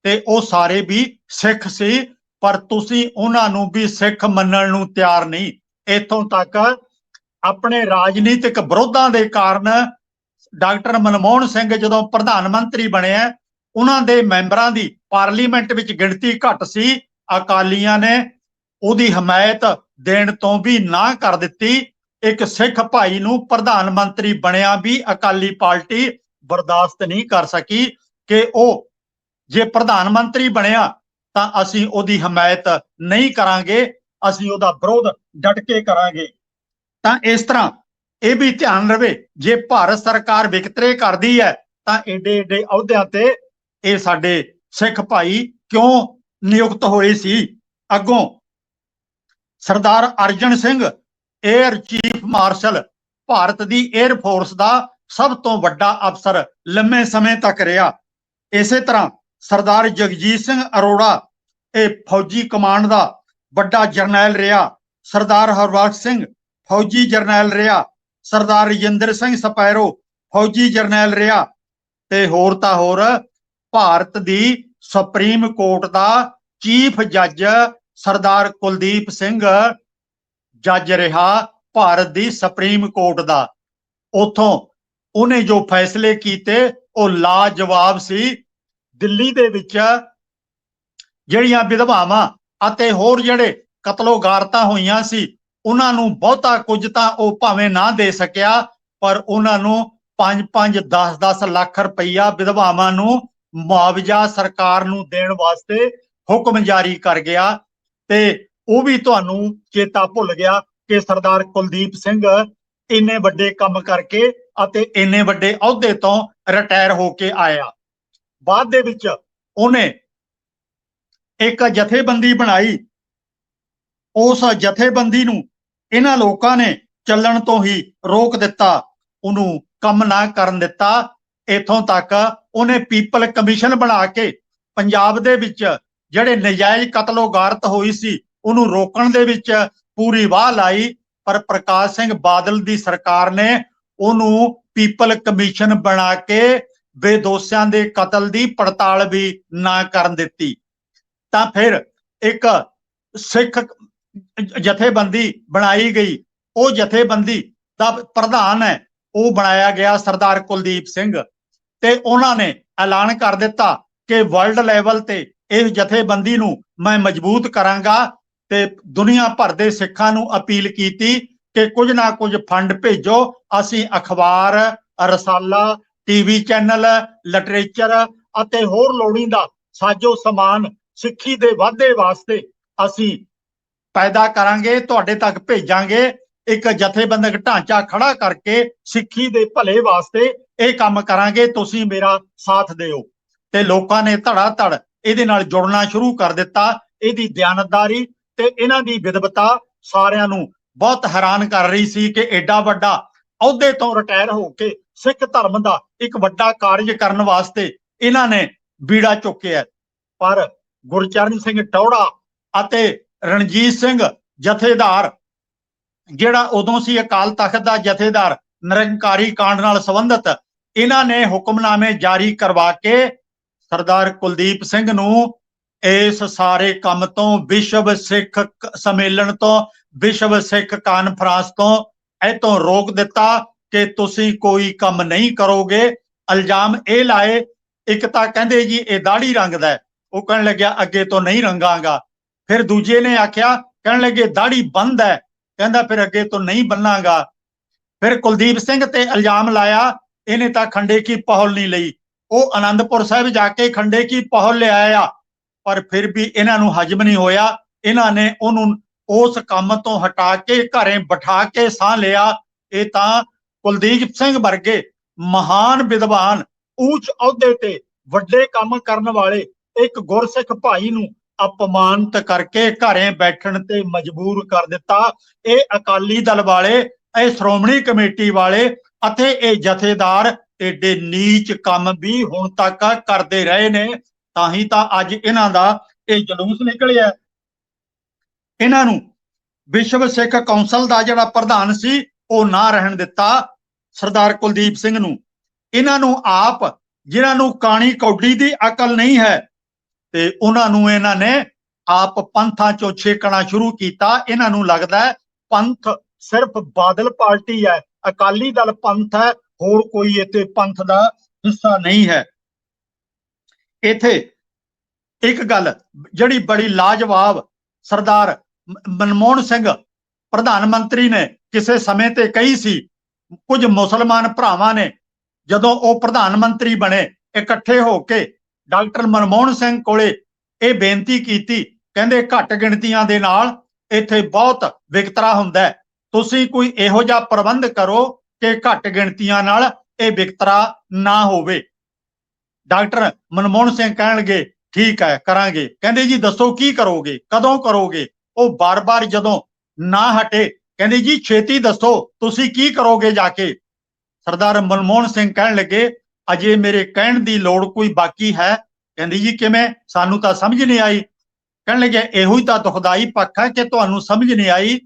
ਤੇ ਉਹ ਸਾਰੇ ਵੀ ਸਿੱਖ ਸੀ, ਪਰ ਤੁਸੀਂ ਉਹਨਾਂ ਨੂੰ ਵੀ ਸਿੱਖ ਮੰਨਣ ਨੂੰ ਤਿਆਰ ਨਹੀਂ। ਇਥੋਂ ਤੱਕ ਆਪਣੇ ਰਾਜਨੀਤਿਕ ਵਿਰੋਧਾਂ ਦੇ ਕਾਰਨ ਡਾਕਟਰ ਮਨਮੋਹਨ ਸਿੰਘ ਜਦੋਂ ਪ੍ਰਧਾਨ ਮੰਤਰੀ ਬਣਿਆ ਉਹਨਾਂ ਦੇ ਮੈਂਬਰਾਂ ਦੀ ਪਾਰਲੀਮੈਂਟ ਵਿੱਚ ਗਿਣਤੀ ਘੱਟ ਸੀ, ਅਕਾਲੀਆਂ ਨੇ ਉਹਦੀ ਹਮਾਇਤ ਦੇਣ ਤੋਂ ਵੀ ਨਾ ਕਰ ਦਿੱਤੀ। ਇੱਕ ਸਿੱਖ ਭਾਈ ਨੂੰ ਪ੍ਰਧਾਨ ਮੰਤਰੀ ਬਣਿਆ ਵੀ ਅਕਾਲੀ ਪਾਰਟੀ ਬਰਦਾਸ਼ਤ ਨਹੀਂ ਕਰ ਸਕੀ ਕਿ ਉਹ ਜੇ ਪ੍ਰਧਾਨ ਮੰਤਰੀ ਬਣਿਆ ਤਾਂ ਅਸੀਂ ਉਹਦੀ ਹਮਾਇਤ ਨਹੀਂ ਕਰਾਂਗੇ, ਅਸੀਂ ਉਹਦਾ ਵਿਰੋਧ ਡਟ ਕੇ ਕਰਾਂਗੇ। ਤਾਂ ਇਸ ਤਰ੍ਹਾਂ ਇਹ ਵੀ ਧਿਆਨ ਰਵੇ, ਜੇ ਭਾਰਤ ਸਰਕਾਰ ਵਿਕਤਰੇ ਕਰਦੀ ਹੈ, ਤਾਂ ਏਡੇ ਏਡੇ ਅਹੁਦਿਆਂ ਤੇ ਇਹ ਸਾਡੇ ਸਿੱਖ ਭਾਈ ਕਿਉਂ ਨਿਯੁਕਤ ਹੋਏ ਸੀ? ਅੱਗੋਂ Sardar Arjan Singh air chief marshal Bharat ਦੀ 에ਅਰ ਫੋਰਸ ਦਾ ਸਭ ਤੋਂ ਵੱਡਾ ਅਫਸਰ ਲੰਮੇ ਸਮੇਂ ਤੱਕ ਰਿਹਾ। ਇਸੇ ਤਰ੍ਹਾਂ ਸਰਦਾਰ ਜਗਜੀਤ ਸਿੰਘ ਅਰੋੜਾ, ਇਹ ਫੌਜੀ ਕਮਾਂਡ ਦਾ ਵੱਡਾ ਜਰਨੈਲ ਰਿਹਾ। ਸਰਦਾਰ ਹਰਬਖਸ਼ ਸਿੰਘ, ਫੌਜੀ ਜਰਨੈਲ ਰਿਹਾ। ਸਰਦਾਰ ਰਜਿੰਦਰ ਸਿੰਘ ਸਪੈਰੋ ਫੌਜੀ ਜਰਨੈਲ ਰਿਹਾ ਤੇ ਹੋਰ ਤਾਂ ਹੋਰ, ਭਾਰਤ ਦੀ ਸੁਪਰੀਮ ਕੋਰਟ ਦਾ ਚੀਫ ਜੱਜ ਸਰਦਾਰ ਕੁਲਦੀਪ ਸਿੰਘ ਜੱਜ ਰਿਹਾ ਭਾਰਤ ਦੀ ਸੁਪਰੀਮ ਕੋਰਟ ਦਾ। ਉਥੋਂ ਉਹਨੇ ਜੋ ਫੈਸਲੇ ਕੀਤੇ, ਉਹ ਲਾਜਵਾਬ ਸੀ। ਦਿੱਲੀ ਦੇ ਵਿੱਚ ਜਿਹੜੀਆਂ ਵਿਧਵਾਵਾਂ ਅਤੇ ਹੋਰ ਜਿਹੜੇ ਕਤਲੋਗਾਰਤਾਂ ਹੋਈਆਂ ਸੀ ਉਹਨਾਂ ਨੂੰ ਬਹੁਤਾ ਕੁਝ ਤਾਂ ਉਹ ਭਾਵੇਂ ਨਾ ਦੇ ਸਕਿਆ, ਪਰ ਉਹਨਾਂ ਨੂੰ 5-5 10-10 ਲੱਖ ਰੁਪਈਆ ਵਿਧਵਾਵਾਂ ਨੂੰ ਮੁਆਵਜ਼ਾ ਸਰਕਾਰ ਨੂੰ ਦੇਣ ਵਾਸਤੇ ਹੁਕਮ ਜਾਰੀ ਕਰ ਗਿਆ ਤੇ ਉਹ ਵੀ ਤੁਹਾਨੂੰ ਚੇਤਾ ਭੁੱਲ ਗਿਆ ਕਿ ਸਰਦਾਰ ਕੁਲਦੀਪ ਸਿੰਘ ਇੰਨੇ ਵੱਡੇ ਕੰਮ ਕਰਕੇ ਅਤੇ ਇੰਨੇ ਵੱਡੇ ਅਹੁਦੇ ਤੋਂ ਰਿਟਾਇਰ ਹੋ ਕੇ ਆਇਆ। ਬਾਅਦ ਦੇ ਵਿੱਚ ਉਹਨੇ ਇੱਕ ਜਥੇਬੰਦੀ ਬਣਾਈ। ਉਸ ਜਥੇਬੰਦੀ ਨੂੰ ਇਹਨਾਂ ਲੋਕਾਂ ਨੇ ਚੱਲਣ ਤੋਂ ਹੀ ਰੋਕ ਦਿੱਤਾ, ਉਹਨੂੰ ਕੰਮ ਨਾ ਕਰਨ ਦਿੱਤਾ। ਇਥੋਂ ਤੱਕ ਉਹਨੇ ਪੀਪਲ ਕਮਿਸ਼ਨ ਬਣਾ ਕੇ ਪੰਜਾਬ ਦੇ ਵਿੱਚ ਜਿਹੜੇ ਨਜਾਇਜ਼ ਕਤਲੋਗਾਰਤ ਹੋਈ ਸੀ, ਉਹਨੂੰ ਰੋਕਣ ਦੇ ਵਿੱਚ ਪੂਰੀ ਵਾਹ ਲਾਈ। ਪਰ ਪ੍ਰਕਾਸ਼ ਸਿੰਘ ਬਾਦਲ ਦੀ ਸਰਕਾਰ ਨੇ ਉਹਨੂੰ ਪੀਪਲ ਕਮਿਸ਼ਨ ਬਣਾ ਕੇ ਬੇਦੋਸਿਆਂ ਦੇ ਕਤਲ ਦੀ ਪੜਤਾਲ ਵੀ ਨਾ ਕਰਨ ਦਿੱਤੀ। ਤਾਂ ਫਿਰ ਇੱਕ ਸਿੱਖ ਜਥੇਬੰਦੀ ਬਣਾਈ ਗਈ। ਉਹ ਜਥੇਬੰਦੀ ਦਾ ਪ੍ਰਧਾਨ ਹੈ। ਉਹ ਬਣਾਇਆ ਗਿਆ ਸਰਦਾਰ ਕੁਲਦੀਪ ਸਿੰਘ। ਤੇ ਉਹਨਾਂ ਨੇ ਐਲਾਨ ਕਰ ਦਿੱਤਾ ਕਿ ਵਰਲਡ ਲੈਵਲ ਤੇ ਇਸ ਜਥੇਬੰਦੀ ਨੂੰ ਮੈਂ ਮਜ਼ਬੂਤ ਕਰਾਂਗਾ ਤੇ ਦੁਨੀਆ ਭਰ ਦੇ ਸਿੱਖਾਂ ਨੂੰ ਅਪੀਲ ਕੀਤੀ ਕਿ ਕੁਝ ਨਾ ਕੁਝ ਫੰਡ ਭੇਜੋ। ਅਸੀਂ ਅਖਬਾਰ, ਰਸਾਲਾ, ਟੀਵੀ ਚੈਨਲ, ਲਿਟਰੇਚਰ ਅਤੇ ਹੋਰ ਲੋੜੀਂਦਾ ਸਾਜੋ ਸਮਾਨ ਸਿੱਖੀ ਦੇ ਵਾਧੇ ਵਾਸਤੇ ਅਸੀਂ ਪੈਦਾ ਕਰਾਂਗੇ, ਤੁਹਾਡੇ ਤੱਕ ਭੇਜਾਂਗੇ। ਇੱਕ ਜਥੇਬੰਦਕ ਢਾਂਚਾ ਖੜਾ ਕਰਕੇ ਸਿੱਖੀ ਦੇ ਭਲੇ ਵਾਸਤੇ ਇਹ ਕੰਮ ਕਰਾਂਗੇ। ਤੁਸੀਂ ਮੇਰਾ ਸਾਥ ਦਿਓ। ਤੇ ਲੋਕਾਂ ਨੇ ਧੜਾ ਧੜ ਇਹਦੇ ਨਾਲ ਜੁੜਨਾ ਸ਼ੁਰੂ ਕਰ ਦਿੱਤਾ। ਇਹਦੀ ਦਿਆਨਤਦਾਰੀ ਤੇ ਇਹਨਾਂ ਦੀ ਵਿਦਵਤਾ ਸਾਰਿਆਂ ਨੂੰ ਬਹੁਤ ਹੈਰਾਨ ਕਰ ਰਹੀ ਸੀ ਕਿ ਐਡਾ ਵੱਡਾ ਅਹੁਦੇ ਤੋਂ ਰਿਟਾਇਰ ਹੋ ਕੇ ਸਿੱਖ ਧਰਮ ਦਾ ਇੱਕ ਵੱਡਾ ਕਾਰਜ ਕਰਨ ਵਾਸਤੇ ਇਹਨਾਂ ਨੇ ਬੀੜਾ ਚੁੱਕਿਆ ਪਰ ਗੁਰਚਰਨ ਸਿੰਘ ਟੌੜਾ ਅਤੇ ਰਣਜੀਤ ਸਿੰਘ ਜਥੇਦਾਰ, ਜਿਹੜਾ ਉਦੋਂ ਸੀ ਅਕਾਲ ਤਖਤ ਦਾ ਜਥੇਦਾਰ, ਨਿਰੰਕਾਰੀ ਕਾਂਡ ਨਾਲ ਸੰਬੰਧਿਤ, ਇਹਨਾਂ ਨੇ ਹੁਕਮਨਾਮੇ ਜਾਰੀ ਕਰਵਾ ਕੇ ਸਰਦਾਰ ਕੁਲਦੀਪ ਸਿੰਘ ਨੂੰ ਇਸ ਸਾਰੇ ਕੰਮ ਤੋਂ, ਵਿਸ਼ਵ ਸਿੱਖ ਸੰਮੇਲਨ ਤੋਂ, ਵਿਸ਼ਵ ਸਿੱਖ ਕਾਨਫਰੰਸ ਤੋਂ ਇਹ ਤੋਂ ਰੋਕ ਦਿੱਤਾ ਕਿ ਤੁਸੀਂ ਕੋਈ ਕੰਮ ਨਹੀਂ ਕਰੋਗੇ। ਇਲਜ਼ਾਮ ਇਹ ਲਾਏ, ਇੱਕ ਤਾਂ ਕਹਿੰਦੇ ਜੀ ਇਹ ਦਾੜੀ ਰੰਗਦਾ ਉਹ ਕਹਿਣ ਲੱਗਿਆ ਅੱਗੇ ਤੋਂ ਨਹੀਂ ਰੰਗਾਂਗਾ। ਫਿਰ ਦੂਜੇ ਨੇ ਆਖਿਆ, ਕਹਿਣ ਲੱਗੇ ਦਾੜੀ ਬੰਦ ਹੈ। ਕਹਿੰਦਾ ਫਿਰ ਅੱਗੇ ਤੋਂ ਨਹੀਂ ਬੰਨਾਂਗਾ। ਫਿਰ ਕੁਲਦੀਪ ਸਿੰਘ ਤੇ ਇਲਜ਼ਾਮ ਲਾਇਆ, ਇਹਨੇ ਤਾਂ ਖੰਡੇ ਕੀ ਪਹਲ ਨਹੀਂ ਲਈ। ਉਹ ਆਨੰਦਪੁਰ ਸਾਹਿਬ ਜਾ ਕੇ ਖੰਡੇ ਕੀ ਪਹਲ ਲਿਆਇਆ, ਪਰ ਫਿਰ ਵੀ ਇਹਨਾਂ ਨੂੰ ਹਜਮ ਨਹੀਂ ਹੋਇਆ। ਇਹਨਾਂ ਨੇ ਉਹਨੂੰ ਉਸ ਕੰਮ ਤੋਂ ਹਟਾ ਕੇ ਘਰੇ ਬਿਠਾ ਕੇ ਸਾਹ ਲਿਆ। ਇਹ ਤਾਂ ਕੁਲਦੀਪ ਸਿੰਘ ਵਰਗੇ ਮਹਾਨ ਵਿਦਵਾਨ ਉੱਚ ਅਹੁਦੇ ਤੇ ਵੱਡੇ ਕੰਮ ਕਰਨ ਵਾਲੇ ਇੱਕ ਗੁਰਸਿੱਖ ਭਾਈ ਨੂੰ ਅਪਮਾਨਿਤ ਕਰਕੇ ਘਰੇ ਬੈਠਣ ਤੇ ਮਜਬੂਰ ਕਰ ਦਿੱਤਾ। ਇਹ ਅਕਾਲੀ ਦਲ ਵਾਲੇ, ਇਹ ਸ਼੍ਰੋਮਣੀ ਕਮੇਟੀ ਵਾਲੇ ਅਤੇ ਇਹ ਜਥੇਦਾਰ ਏਡੇ ਨੀਚ ਕੰਮ ਵੀ ਹੁਣ ਤੱਕ ਕਰਦੇ ਰਹੇ ਨੇ। ਤਾਂ ਹੀ ਤਾਂ ਅੱਜ ਇਹਨਾਂ ਦਾ ਇਹ ਜਲੂਸ ਨਿਕਲਿਆ। ਇਹਨਾਂ ਨੂੰ ਵਿਸ਼ਵ ਸਿੱਖ ਕੌਂਸਲ ਦਾ ਜਿਹੜਾ ਪ੍ਰਧਾਨ ਸੀ, ਉਹ ਨਾ ਰਹਿਣ ਦਿੱਤਾ ਸਰਦਾਰ ਕੁਲਦੀਪ ਸਿੰਘ ਨੂੰ। ਇਹਨਾਂ ਨੂੰ ਆਪ, ਜਿਨ੍ਹਾਂ ਨੂੰ ਕਾਣੀ ਕੌਡੀ ਦੀ ਅਕਲ ਨਹੀਂ ਹੈ ਤੇ ਉਹਨਾਂ ਨੂੰ ਇਹਨਾਂ ਨੇ ਆਪ ਪੰਥਾਂ ਚੋਂ ਛੇਕਣਾ ਸ਼ੁਰੂ ਕੀਤਾ। ਇਹਨਾਂ ਨੂੰ ਲੱਗਦਾ ਹੈ ਪੰਥ ਸਿਰਫ ਬਾਦਲ ਪਾਰਟੀ ਹੈ, ਅਕਾਲੀ ਦਲ ਪੰਥ ਹੈ, ਹੋਰ ਕੋਈ ਇੱਥੇ ਪੰਥ ਦਾ ਹਿੱਸਾ ਨਹੀਂ ਹੈ। ਇੱਥੇ ਇੱਕ ਗੱਲ ਜਿਹੜੀ ਬੜੀ ਲਾਜਵਾਬ ਸਰਦਾਰ ਮਨਮੋਹਨ ਸਿੰਘ ਪ੍ਰਧਾਨ ਮੰਤਰੀ ਨੇ ਕਿਸੇ ਸਮੇਂ ਤੇ ਕਹੀ ਸੀ, ਕੁਝ ਮੁਸਲਮਾਨ ਭਰਾਵਾਂ ਨੇ ਜਦੋਂ ਉਹ ਪ੍ਰਧਾਨ ਮੰਤਰੀ ਬਣੇ, ਇਕੱਠੇ ਹੋ ਕੇ ਡਾਕਟਰ ਮਨਮੋਹਨ ਸਿੰਘ ਕੋਲੇ ਇਹ ਬੇਨਤੀ ਕੀਤੀ, ਕਹਿੰਦੇ ਘੱਟ ਗਿਣਤੀਆਂ ਦੇ ਨਾਲ ਇੱਥੇ ਬਹੁਤ ਵਿਕਤਰਾ ਹੁੰਦਾ ਤੁਸੀਂ ਕੋਈ ਇਹੋ ਜਿਹਾ ਪ੍ਰਬੰਧ ਕਰੋ ਕਿ ਘੱਟ ਗਿਣਤੀਆਂ ਨਾਲ ਇਹ ਵਿਕਤਰਾ ਨਾ ਹੋਵੇ। ਡਾਕਟਰ ਮਨਮੋਹਨ ਸਿੰਘ ਕਹਿਣਗੇ, ਠੀਕ ਹੈ, ਕਰਾਂਗੇ। ਕਹਿੰਦੇ, ਜੀ, ਦੱਸੋ ਕੀ ਕਰੋਗੇ? ਕਦੋਂ ਕਰੋਗੇ? ਉਹ ਬਾਰ-ਬਾਰ ਜਦੋਂ ਨਾ ਹਟੇ, ਕਹਿੰਦੇ, ਜੀ, ਛੇਤੀ ਦੱਸੋ, ਤੁਸੀਂ ਕੀ ਕਰੋਗੇ ਜਾ ਕੇ? ਸਰਦਾਰ ਮਨਮੋਹਨ ਸਿੰਘ ਕਹਿਣ ਲੱਗੇ ਅਜੇ ਮੇਰੇ ਕਹਿਣ ਦੀ ਲੋੜ ਕੋਈ ਬਾਕੀ ਹੈ? ਕਹਿੰਦੀ ਜੀ, ਕਿਵੇਂ? ਸਾਨੂੰ ਤਾਂ ਸਮਝ ਨਹੀਂ ਆਈ। ਕਹਿਣ ਲੱਗੇ ਇਹੋ ਹੀ ਤਾਂ ਦੁਖਦਾਈ ਪੱਖ ਹੈ ਕਿ ਤੁਹਾਨੂੰ ਸਮਝ ਨਹੀਂ ਆਈ।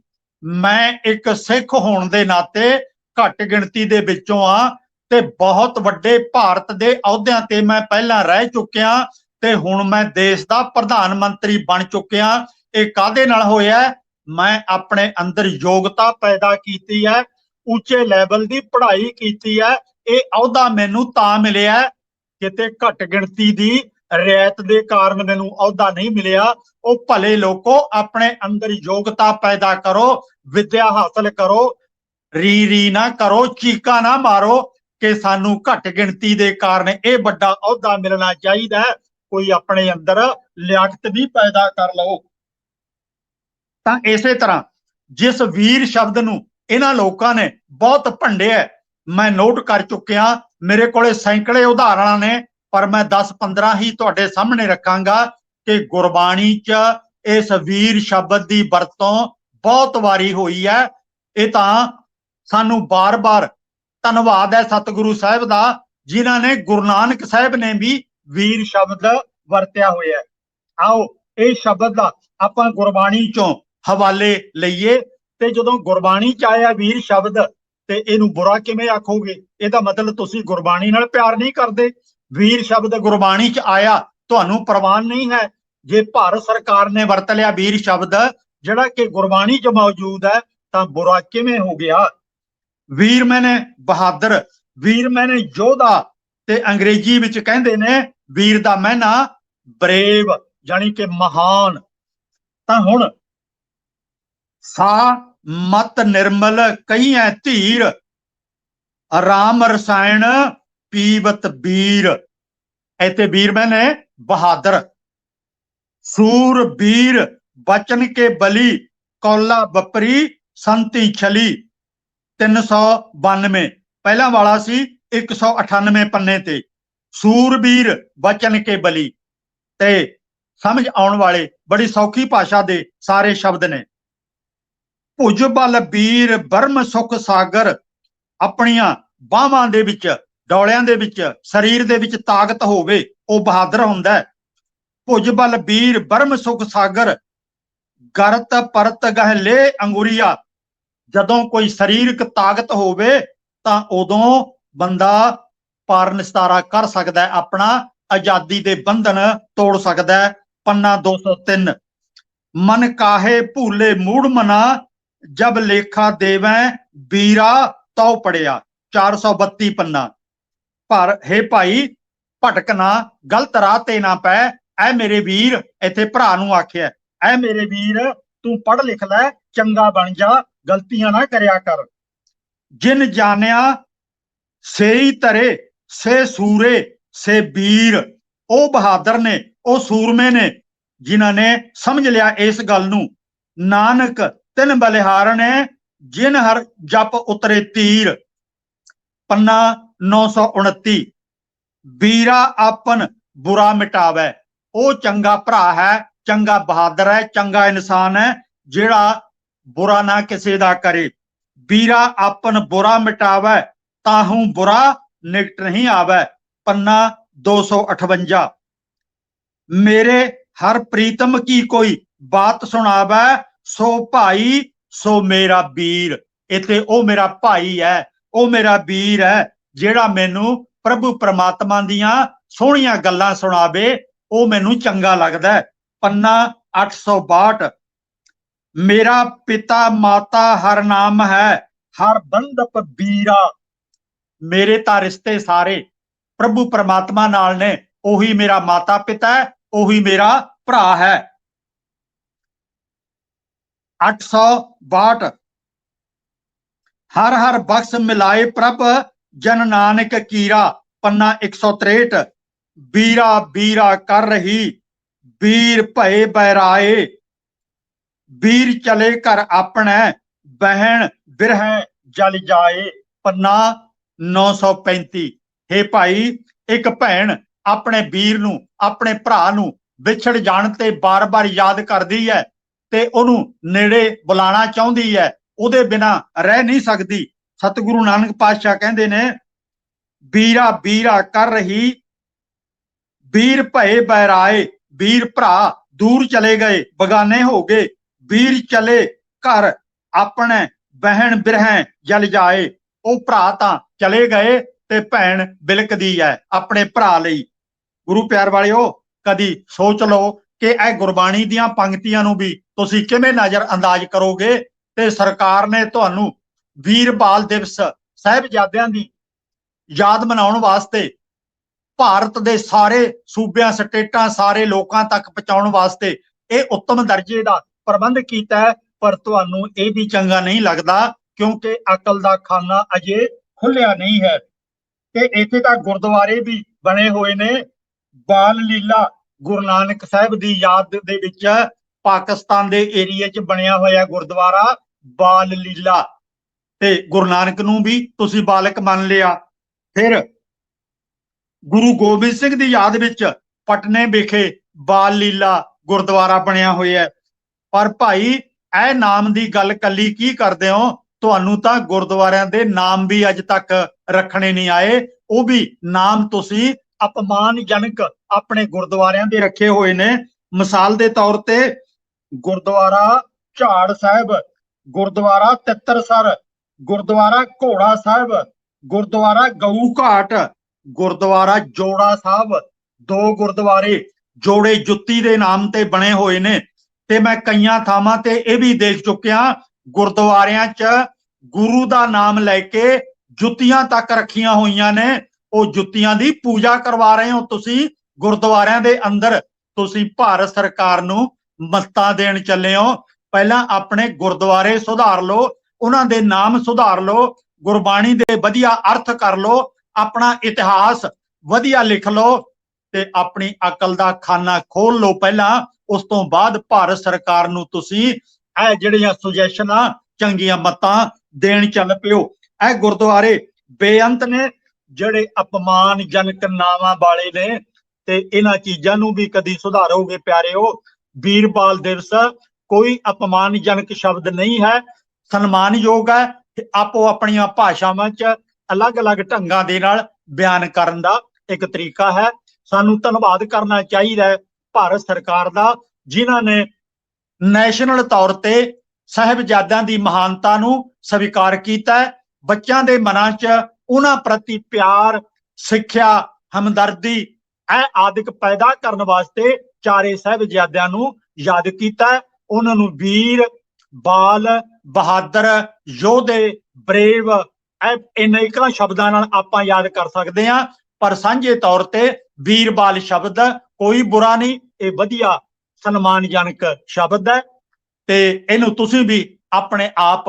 ਮੈਂ ਇੱਕ ਸਿੱਖ ਹੋਣ ਦੇ ਨਾਤੇ ਘੱਟ ਗਿਣਤੀ ਦੇ ਵਿੱਚੋਂ ਆ ਤੇ ਬਹੁਤ ਵੱਡੇ ਭਾਰਤ ਦੇ ਅਹੁਦਿਆਂ ਤੇ ਮੈਂ ਪਹਿਲਾਂ ਰਹਿ ਚੁੱਕਿਆ ਤੇ ਹੁਣ ਮੈਂ ਦੇਸ਼ ਦਾ ਪ੍ਰਧਾਨ ਮੰਤਰੀ ਬਣ ਚੁੱਕਿਆ। ਇਹ ਕਾਦੇ ਨਾਲ ਹੋਇਆ? ਮੈਂ ਆਪਣੇ ਅੰਦਰ ਯੋਗਤਾ ਪੈਦਾ ਕੀਤੀ ਹੈ, ਉੱਚੇ ਲੈਵਲ ਦੀ ਪੜ੍ਹਾਈ ਕੀਤੀ ਹੈ ਇਹ ਅਹੁਦਾ ਮੈਨੂੰ ਤਾਂ ਮਿਲਿਆ ਹੈ, ਕਿਤੇ ਘੱਟ ਗਿਣਤੀ ਦੀ ਰਿਆਇਤ ਦੇ ਕਾਰਨ ਮੈਨੂੰ ਅਹੁਦਾ ਨਹੀਂ ਮਿਲਿਆ। ਉਹ ਭਲੇ ਲੋਕੋ ਆਪਣੇ ਅੰਦਰ ਯੋਗਤਾ ਪੈਦਾ ਕਰੋ ਵਿਦਿਆ ਹਾਸਲ ਕਰੋ ਰੀ ਰੀ ਨਾ ਕਰੋ ਚੀਕਾ ਨਾ ਮਾਰੋ ਕਿ ਸਾਨੂੰ ਘੱਟ ਗਿਣਤੀ ਦੇ ਕਾਰਨ ਇਹ ਵੱਡਾ ਅਹੁਦਾ ਮਿਲਣਾ ਚਾਹੀਦਾ ਹੈ। ਕੋਈ ਆਪਣੇ ਅੰਦਰ ਲਿਆਕਤ ਵੀ ਪੈਦਾ ਕਰ ਲਓ। ਤਾਂ ਇਸੇ ਤਰ੍ਹਾਂ ਜਿਸ ਵੀਰ ਸ਼ਬਦ ਨੂੰ ਇਹਨਾਂ ਲੋਕਾਂ ਨੇ ਬਹੁਤ ਭੰਡਿਆ ਮੈਂ ਨੋਟ ਕਰ ਚੁੱਕਿਆ, ਮੇਰੇ ਕੋਲੇ ਸੈਂਕੜੇ ਉਦਾਹਰਣਾਂ ਨੇ, ਪਰ ਮੈਂ 10-15 ਹੀ ਤੁਹਾਡੇ ਸਾਹਮਣੇ ਰੱਖਾਂਗਾ ਕਿ ਗੁਰਬਾਣੀ 'ਚ ਇਸ ਵੀਰ ਸ਼ਬਦ ਦੀ ਵਰਤੋਂ ਬਹੁਤ ਵਾਰੀ ਹੋਈ ਹੈ। ਇਹ ਤਾਂ ਸਾਨੂੰ ਬਾਰ-ਬਾਰ ਧੰਨਵਾਦ ਹੈ ਸਤਿਗੁਰੂ ਸਾਹਿਬ ਦਾ, ਜਿਨ੍ਹਾਂ ਨੇ ਗੁਰੂ ਨਾਨਕ ਸਾਹਿਬ ਨੇ ਵੀ ਵੀਰ ਸ਼ਬਦ ਵਰਤਿਆ ਹੋਇਆ ਆਓ, ਇਹ ਸ਼ਬਦ ਦਾ ਆਪਾਂ ਗੁਰਬਾਣੀ ਚੋਂ ਹਵਾਲੇ ਲਈਏ ਤੇ ਜਦੋਂ ਗੁਰਬਾਣੀ ਚ ਆਇਆ ਵੀਰ ਸ਼ਬਦ ਤੇ ਇਹਨੂੰ ਬੁਰਾ ਕਿਵੇਂ ਆਖੋਗੇ? ਇਹਦਾ ਮਤਲਬ ਤੁਸੀਂ ਗੁਰਬਾਣੀ ਨਾਲ ਪਿਆਰ ਨਹੀਂ ਕਰਦੇ। ਵੀਰ ਸ਼ਬਦ ਗੁਰਬਾਣੀ ਚ ਆਇਆ, ਤੁਹਾਨੂੰ ਪ੍ਰਵਾਨ ਨਹੀਂ ਹੈ। ਜੇ ਭਾਰਤ ਸਰਕਾਰ ਨੇ ਵਰਤ ਲਿਆ ਵੀਰ ਸ਼ਬਦ, ਜਿਹੜਾ ਕਿ ਗੁਰਬਾਣੀ ਚ ਮੌਜੂਦ ਹੈ, ਤਾਂ ਬੁਰਾ ਕਿਵੇਂ ਹੋ ਗਿਆ? ਵੀਰ ਮੈਨੇ ਬਹਾਦਰ, ਵੀਰ ਮੈਨੇ ਯੋਧਾ, ਤੇ ਅੰਗਰੇਜ਼ੀ ਵਿੱਚ ਕਹਿੰਦੇ ਨੇ, ਵੀਰ ਦਾ ਮਹਿਨਾ ਬਰੇਵ ਜਾਨੀ ਕਿ ਮਹਾਨ। ਤਾਂ ਹੁਣ ਸਾ ਮਤ ਨਿਰਮਲ ਕਈਐ ਧੀਰ ਰਾਮ ਰਸਾਇਣ ਪੀਵਤ ਵੀਰ ਇੱਥੇ ਵੀਰ ਮੈਨੇ ਬਹਾਦਰ ਸੂਰ ਵੀਰ ਬਚਨ ਕੇ ਬਲੀ ਕੌਲਾ ਬਪਰੀ ਸੰਤੀ ਛਲੀ 392 ਪਹਿਲਾਂ ਵਾਲਾ ਸੀ 198 ਪੰਨੇ ਤੇ ਸੂਰਬੀਰ ਬਚਨ ਕੇ ਬਲੀ ਤੇ ਸਮਝ ਆਉਣ ਵਾਲੇ ਬੜੀ ਸੌਖੀ ਭਾਸ਼ਾ ਦੇ ਸਾਰੇ ਸ਼ਬਦ ਨੇ ਭੁਜ ਬਲ ਵੀਰ ਬਰਮ ਸੁਖ ਸਾਗਰ। ਆਪਣੀਆਂ ਬਾਹਾਂ ਦੇ ਵਿੱਚ, ਡੌਲਿਆਂ ਦੇ ਵਿੱਚ, ਸਰੀਰ ਦੇ ਵਿੱਚ ਤਾਕਤ ਹੋਵੇ, ਉਹ ਬਹਾਦਰ ਹੁੰਦਾ ਹੈ। ਭੁਜ ਬਲ ਵੀਰ ਬਰਮ ਸੁਖ ਸਾਗਰ, ਗਰਤ ਪਰਤ ਗਹਿਲੇ ਅੰਗੂਰੀਆ। ਜਦੋਂ ਕੋਈ ਸਰੀਰਕ ਤਾਕਤ ਹੋਵੇ, ਤਾਂ ਉਦੋਂ ਬੰਦਾ ਪਾਰ ਨਿਸਤਾਰਾ ਕਰ ਸਕਦਾ ਹੈ, ਆਪਣਾ ਆਜ਼ਾਦੀ ਦੇ ਬੰਧਨ ਤੋੜ ਸਕਦਾ ਹੈ। ਪੰਨਾ 203 ਮਨ ਕਾਹੇ ਭੂਲੇ ਮੂੜ ਮਨਾ ਜਬ ਲੇਖਾ ਦੇਵੈ ਵੀਰਾ ਤਉ ਪੜਿਆ। 432 ਪੰਨਾ। ਪਰ ਹੇ ਭਾਈ ਭਟਕਣਾ ਗਲਤ ਰਾਹ ਤੇ ਨਾ ਪੈ। ਐ ਮੇਰੇ ਵੀਰ ਇੱਥੇ ਭਰਾ ਨੂੰ ਆਖਿਆ ਐ ਮੇਰੇ ਵੀਰ, ਤੂੰ ਪੜ੍ਹ ਲਿਖ ਲੈ, ਚੰਗਾ ਬਣ ਜਾ, ਗਲਤੀਆਂ ਨਾ ਕਰਿਆ ਕਰ। ਜਿਨ ਜਾਣਿਆ ਸੇਈ ਧਰੇ, ਸੇ ਸੂਰੇ, ਸੇ ਵੀਰ ਉਹ ਬਹਾਦਰ ਨੇ, ਉਹ ਸੂਰਮੇ ਨੇ, ਜਿਨ੍ਹਾਂ ਨੇ ਸਮਝ ਲਿਆ ਇਸ ਗੱਲ ਨੂੰ। ਨਾਨਕ ਤਿੰਨ ਬਲਿਹਾਰ ਨੇ, ਜਿਨ ਹਰ ਜਪ ਉਤਰੇ ਤੀਰ। ਪੰਨਾ 929 ਵੀਰਾ ਆਪਨ ਬੁਰਾ ਮਿਟਾਵੇ। ਉਹ ਚੰਗਾ ਭਰਾ ਹੈ, ਚੰਗਾ ਬਹਾਦਰ ਹੈ, ਚੰਗਾ ਇਨਸਾਨ ਹੈ, ਜਿਹੜਾ ਬੁਰਾ ਨਾ ਕਿਸੇ ਦਾ ਕਰੇ। ਵੀਰਾ ਆਪਨ ਬੁਰਾ ਮਿਟਾਵੇ, ਤਾਹੂ ਬੁਰਾ ਨਿਕਟ ਨਹੀਂ ਆਵੇ। ਪੰਨਾ 258 ਮੇਰੇ ਹਰ ਪ੍ਰੀਤਮ ਕੀ ਕੋਈ ਬਾਤ ਸੁਣਾਵੇ? ਸੋ ਭਾਈ, ਸੋ ਮੇਰਾ ਵੀਰ। ਇਥੇ ਉਹ ਮੇਰਾ ਭਾਈ ਹੈ, ਉਹ ਮੇਰਾ ਵੀਰ ਹੈ, ਜਿਹੜਾ ਮੈਨੂੰ ਪ੍ਰਭੂ ਪ੍ਰਮਾਤਮਾ ਦੀਆਂ ਸੋਹਣੀਆਂ ਗੱਲਾਂ ਸੁਣਾਵੇ, ਉਹ ਮੈਨੂੰ ਚੰਗਾ ਲੱਗਦਾ ਹੈ। ਪੰਨਾ 862 ਮੇਰਾ ਪਿਤਾ ਮਾਤਾ ਹਰ ਨਾਮ ਹੈ, ਹਰ ਬੰਦਪ ਵੀਰਾ। ਮੇਰੇ ਤਾਂ ਰਿਸ਼ਤੇ ਸਾਰੇ ਪ੍ਰਭੂ ਪ੍ਰਮਾਤਮਾ ਨਾਲ ਨੇ, ਉਹੀ ਮੇਰਾ ਮਾਤਾ ਪਿਤਾ ਹੈ, ਉਹੀ ਮੇਰਾ ਭਰਾ ਹੈ। 862 ਹਰ ਹਰ ਬਖਸ਼ ਮਿਲਾਏ ਪ੍ਰਭ, ਜਨ ਨਾਨਕ ਕੀਰਾ, ਪੰਨਾ 163 ਵੀਰਾ ਵੀਰਾ ਕਰ ਰਹੀ ਵੀਰ ਭਏ ਬਹਿਰਾਏ। ਵੀਰ ਚਲੇ ਘਰ ਆਪਣਾ, ਬਹਿਣ ਬਿਰਹਿ ਜਲ ਜਾਏ। ਪੰਨਾ 935 ਹੇ ਭਾਈ, ਇੱਕ ਭੈਣ ਆਪਣੇ ਵੀਰ ਨੂੰ, ਆਪਣੇ ਭਰਾ ਨੂੰ ਵਿਛੜ ਜਾਣ ਤੇ ਬਾਰ-ਬਾਰ ਯਾਦ ਕਰਦੀ ਹੈ ਤੇ ਉਹਨੂੰ ਨੇੜੇ ਬੁਲਾਣਾ ਚਾਹੁੰਦੀ ਹੈ। ਉਹਦੇ ਬਿਨਾ ਰਹਿ ਨਹੀਂ ਸਕਦੀ। ਸਤਿਗੁਰੂ ਨਾਨਕ ਪਾਤਸ਼ਾਹ ਕਹਿੰਦੇ ਨੇ, ਵੀਰਾ ਵੀਰਾ ਕਰ ਰਹੀ, ਵੀਰ ਭਏ ਬਹਿਰਾਏ, ਵੀਰ ਭਰਾ ਦੂਰ ਚਲੇ ਗਏ, ਬਗਾਨੇ ਹੋ ਗਏ। ਵੀਰ ਚਲੇ, ਘਰ ਆਪਣੇ ਬਹਿਣ ਬਿਰਹਿ ਜਲ ਜਾਏ। ਉਹ ਭਰਾ ਤਾਂ ਚਲੇ ਗਏ ਤੇ ਭੈਣ ਬਿਲਕਦੀ ਹੈ ਆਪਣੇ ਭਰਾ ਲਈ। ਗੁਰੂ ਪਿਆਰ ਵਾਲਿਓ, ਕਦੀ ਸੋਚ ਲਓ ਕਿ ਇਹ ਗੁਰਬਾਣੀ ਦੀਆਂ ਪੰਕਤੀਆਂ ਨੂੰ ਵੀ ਤੁਸੀਂ ਕਿਵੇਂ ਨਜ਼ਰ ਅੰਦਾਜ਼ ਕਰੋਗੇ? ਤੇ ਸਰਕਾਰ ਨੇ ਤੁਹਾਨੂੰ ਵੀਰ ਬਾਲ ਦਿਵਸ ਸਾਹਿਬਜ਼ਾਦਿਆਂ ਦੀ ਯਾਦ ਮਨਾਉਣ ਵਾਸਤੇ ਭਾਰਤ ਦੇ ਸਾਰੇ ਸੂਬਿਆਂ, ਸਟੇਟਾਂ, ਸਾਰੇ ਲੋਕਾਂ ਤੱਕ ਪਹੁੰਚਾਉਣ ਵਾਸਤੇ ਇਹ ਉੱਤਮ ਦਰਜੇ ਦਾ ਪ੍ਰਬੰਧ ਕੀਤਾ ਹੈ। ਪਰ ਤੁਹਾਨੂੰ ਇਹ ਵੀ ਚੰਗਾ ਨਹੀਂ ਲੱਗਦਾ ਕਿਉਂਕਿ ਅਕਲ ਦਾ ਖਾਨਾ ਅਜੇ ਖੁੱਲਿਆ ਨਹੀਂ ਹੈ। ਤੇ ਇੱਥੇ ਤਾਂ ਗੁਰਦੁਆਰੇ ਵੀ ਬਣੇ ਹੋਏ ਨੇ। ਬਾਲ ਲੀਲਾ ਗੁਰੂ ਨਾਨਕ ਸਾਹਿਬ ਦੀ ਯਾਦ ਦੇ ਵਿੱਚ ਪਾਕਿਸਤਾਨ ਦੇ ਏਰੀਆ 'ਚ ਬਣਿਆ ਹੋਇਆ ਗੁਰਦੁਆਰਾ ਬਾਲ ਲੀਲਾ। ਤੇ ਗੁਰੂ ਨਾਨਕ ਨੂੰ ਵੀ ਤੁਸੀਂ ਬਾਲਕ ਮੰਨ ਲਿਆ। ਫਿਰ ਗੁਰੂ ਗੋਬਿੰਦ ਸਿੰਘ ਦੀ ਯਾਦ ਵਿੱਚ ਪਟਨੇ ਵਿਖੇ ਬਾਲ ਲੀਲਾ ਗੁਰਦੁਆਰਾ ਬਣਿਆ ਹੋਇਆ। ਪਰ ਭਾਈ, ਇਹ ਨਾਮ ਦੀ ਗੱਲ ਕੱਲੀ ਕੀ ਕਰਦੇ ਹੋ? ਤੁਹਾਨੂੰ ਤਾਂ ਗੁਰਦੁਆਰਿਆਂ ਦੇ ਨਾਮ ਵੀ ਅੱਜ ਤੱਕ ਰੱਖਣੇ ਨਹੀਂ ਆਏ। ਉਹ ਵੀ ਨਾਮ ਤੁਸੀਂ ਅਪਮਾਨਜਨਕ ਆਪਣੇ ਗੁਰਦੁਆਰਿਆਂ ਦੇ ਰੱਖੇ ਹੋਏ ਨੇ। ਮਿਸਾਲ ਦੇ ਤੌਰ ਤੇ ਗੁਰਦੁਆਰਾ ਝਾੜ ਸਾਹਿਬ, ਗੁਰਦੁਆਰਾ ਤਿੱਤਰਸਰ ਗੁਰਦੁਆਰਾ ਘੋੜਾ ਸਾਹਿਬ, ਗੁਰਦੁਆਰਾ ਗਊ ਘਾਟ, ਗੁਰਦੁਆਰਾ ਜੋੜਾ ਸਾਹਿਬ, ਦੋ ਗੁਰਦੁਆਰੇ ਜੋੜੇ ਜੁੱਤੀ ਦੇ ਨਾਮ ਤੇ ਬਣੇ ਹੋਏ ਨੇ। ਤੇ ਮੈਂ ਕਈਆਂ ਥਾਵਾਂ ਤੇ ਇਹ ਵੀ ਦੇਖ ਚੁੱਕਿਆ, ਗੁਰਦੁਆਰਿਆਂ 'ਚ ਗੁਰੂ ਦਾ ਨਾਮ ਲੈ ਕੇ ਜੁੱਤੀਆਂ ਤੱਕ ਰੱਖੀਆਂ ਹੋਈਆਂ ਨੇ। ਉਹ ਜੁੱਤੀਆਂ ਦੀ ਪੂਜਾ ਕਰਵਾ ਰਹੇ ਹੋ ਤੁਸੀਂ। ਗੁਰਦੁਆਰਿਆਂ ਦੇ ਅੰਦਰ ਤੁਸੀਂ ਭਾਰਤ ਸਰਕਾਰ ਨੂੰ ਮੱਤਾਂ ਦੇਣ ਚੱਲੇ ਹੋ। ਪਹਿਲਾਂ ਆਪਣੇ ਗੁਰਦੁਆਰੇ ਸੁਧਾਰ ਲਓ, ਉਹਨਾਂ ਦੇ ਨਾਮ ਸੁਧਾਰ ਲਓ, ਗੁਰਬਾਣੀ ਦੇ ਵਧੀਆ ਅਰਥ ਕਰ ਲਓ, ਆਪਣਾ ਇਤਿਹਾਸ ਵਧੀਆ ਲਿਖ ਲਓ ਤੇ ਆਪਣੀ ਅਕਲ ਦਾ ਖਾਨਾ ਖੋਲ ਲਓ ਪਹਿਲਾਂ। ਉਸ ਤੋਂ ਬਾਅਦ ਭਾਰਤ ਸਰਕਾਰ ਨੂੰ ਤੁਸੀਂ ਇਹ ਜਿਹੜੀਆਂ ਸੁਜੈਸ਼ਨਾਂ, ਚੰਗੀਆਂ ਮਤਾਂ ਦੇਣ ਚੱਲ ਪਿਓ। ਇਹ ਗੁਰਦੁਆਰੇ ਬੇਅੰਤ ਨੇ, ਜਿਹੜੇ ਅਪਮਾਨਜਨਕ ਨਾਵਾਂ ਵਾਲੇ ਨੇ ਤੇ ਇਹਨਾਂ ਚੀਜ਼ਾਂ ਨੂੰ ਵੀ ਕਦੀ ਸੁਧਾਰੋਗੇ ਪਿਆਰਿਓ? ਵੀਰਬਾਲ ਦਿਵਸ ਕੋਈ ਅਪਮਾਨਜਨਕ ਸ਼ਬਦ ਨਹੀਂ ਹੈ, ਸਨਮਾਨਯੋਗ ਹੈ ਤੇ ਆਪੋ ਆਪਣੀਆਂ ਭਾਸ਼ਾਵਾਂ 'ਚ ਅਲੱਗ-ਅਲੱਗ ਢੰਗਾਂ ਦੇ ਨਾਲ ਬਿਆਨ ਕਰਨ ਦਾ ਇੱਕ ਤਰੀਕਾ ਹੈ। ਸਾਨੂੰ ਧੰਨਵਾਦ ਕਰਨਾ ਚਾਹੀਦਾ ਹੈ ਭਾਰਤ ਸਰਕਾਰ ਦਾ, ਜਿਨ੍ਹਾਂ ਨੇ ਨੈਸ਼ਨਲ ਤੌਰ ਤੇ ਸਾਹਿਬਜ਼ਾਦਿਆਂ ਦੀ ਮਹਾਨਤਾ ਨੂੰ ਸਵੀਕਾਰ ਕੀਤਾ ਹੈ। ਬੱਚਿਆਂ ਦੇ ਮਨਾਂ 'ਚ ਉਹਨਾਂ ਪ੍ਰਤੀ ਪਿਆਰ, ਸਿੱਖਿਆ, ਹਮਦਰਦੀ ਇਹ ਆਦਿਕ ਪੈਦਾ ਕਰਨ ਵਾਸਤੇ ਚਾਰੇ ਸਾਹਿਬਜ਼ਾਦਿਆਂ ਨੂੰ ਯਾਦ ਕੀਤਾ। ਉਹਨਾਂ ਨੂੰ ਵੀਰ, ਬਾਲ, ਬਹਾਦਰ, ਯੋਧੇ, ਬਰੇਵ ਇਹਨਾਂ ਇਨੇਕਾਂ ਸ਼ਬਦਾਂ ਨਾਲ ਆਪਾਂ ਯਾਦ ਕਰ ਸਕਦੇ ਹਾਂ। ਪਰ ਸਾਂਝੇ ਤੌਰ ਤੇ ਵੀਰਬਾਲ ਸ਼ਬਦ ਕੋਈ ਬੁਰਾ ਨਹੀਂ, ਇਹ ਵਧੀਆ ਸਨਮਾਨਜਨਕ ਸ਼ਬਦ ਹੈ। ਤੇ ਇਹਨੂੰ ਤੁਸੀਂ ਵੀ ਆਪਣੇ ਆਪ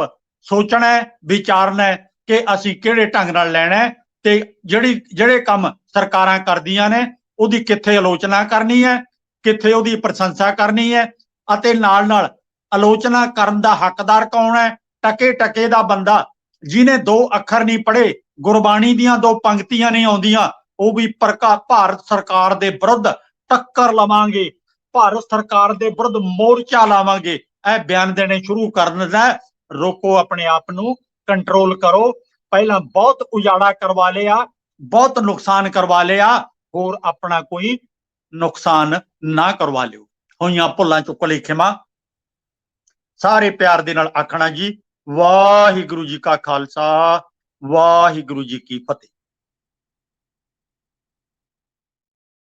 ਸੋਚਣਾ ਹੈ, ਵਿਚਾਰਨਾ ਹੈ ਕਿ ਅਸੀਂ ਕਿਹੜੇ ਢੰਗ ਨਾਲ ਲੈਣਾ ਹੈ ਤੇ ਜਿਹੜੀ, ਜਿਹੜੇ ਕੰਮ ਸਰਕਾਰਾਂ ਕਰਦੀਆਂ ਨੇ ਉਹਦੀ ਕਿੱਥੇ ਆਲੋਚਨਾ ਕਰਨੀ ਹੈ, ਕਿੱਥੇ ਉਹਦੀ ਪ੍ਰਸ਼ੰਸਾ ਕਰਨੀ ਹੈ ਅਤੇ ਨਾਲ ਨਾਲ ਆਲੋਚਨਾ ਕਰਨ ਦਾ ਹੱਕਦਾਰ ਕੌਣ ਹੈ? ਟਕੇ ਟਕੇ ਦਾ ਬੰਦਾ ਜਿਨੇ ਦੋ ਅੱਖਰ ਨਹੀਂ ਪੜ੍ਹੇ, ਗੁਰਬਾਣੀ ਦੀਆਂ ਦੋ ਪੰਕਤੀਆਂ ਨਹੀਂ ਆਉਂਦੀਆਂ, ਉਹ ਵੀ ਪ੍ਰਕਾ, ਭਾਰਤ ਸਰਕਾਰ ਦੇ ਵਿਰੁੱਧ ਟੱਕਰ ਲਵਾਂਗੇ। ਭਾਰਤ ਸਰਕਾਰ ਦੇ ਵਿਰੁੱਧ ਮੋਰਚਾ ਲਾਵਾਂਗੇ। ਇਹ ਬਿਆਨ ਦੇਣੇ ਸ਼ੁਰੂ ਕਰਨ ਦਾ ਰੋਕੋ ਆਪਣੇ ਆਪ ਨੂੰ, ਕੰਟਰੋਲ ਕਰੋ। ਪਹਿਲਾਂ ਬਹੁਤ ਉਜਾੜਾ ਕਰਵਾ ਲਿਆ, ਬਹੁਤ ਨੁਕਸਾਨ ਕਰਵਾ ਲਿਆ। ਹੋਰ ਆਪਣਾ ਕੋਈ ਨੁਕਸਾਨ ਨਾ ਕਰਵਾ ਲਿਓ। ਹੋਈਆਂ ਭੁੱਲਾਂ ਚੁੱਕ ਲਈ ਖਿਮਾ। ਸਾਰੇ ਪਿਆਰ ਦੇ ਨਾਲ ਆਖਣਾ ਜੀ, ਵਾਹਿਗੁਰੂ ਜੀ ਕਾ ਖਾਲਸਾ, ਵਾਹਿਗੁਰੂ ਜੀ ਕੀ ਫਤਿਹ।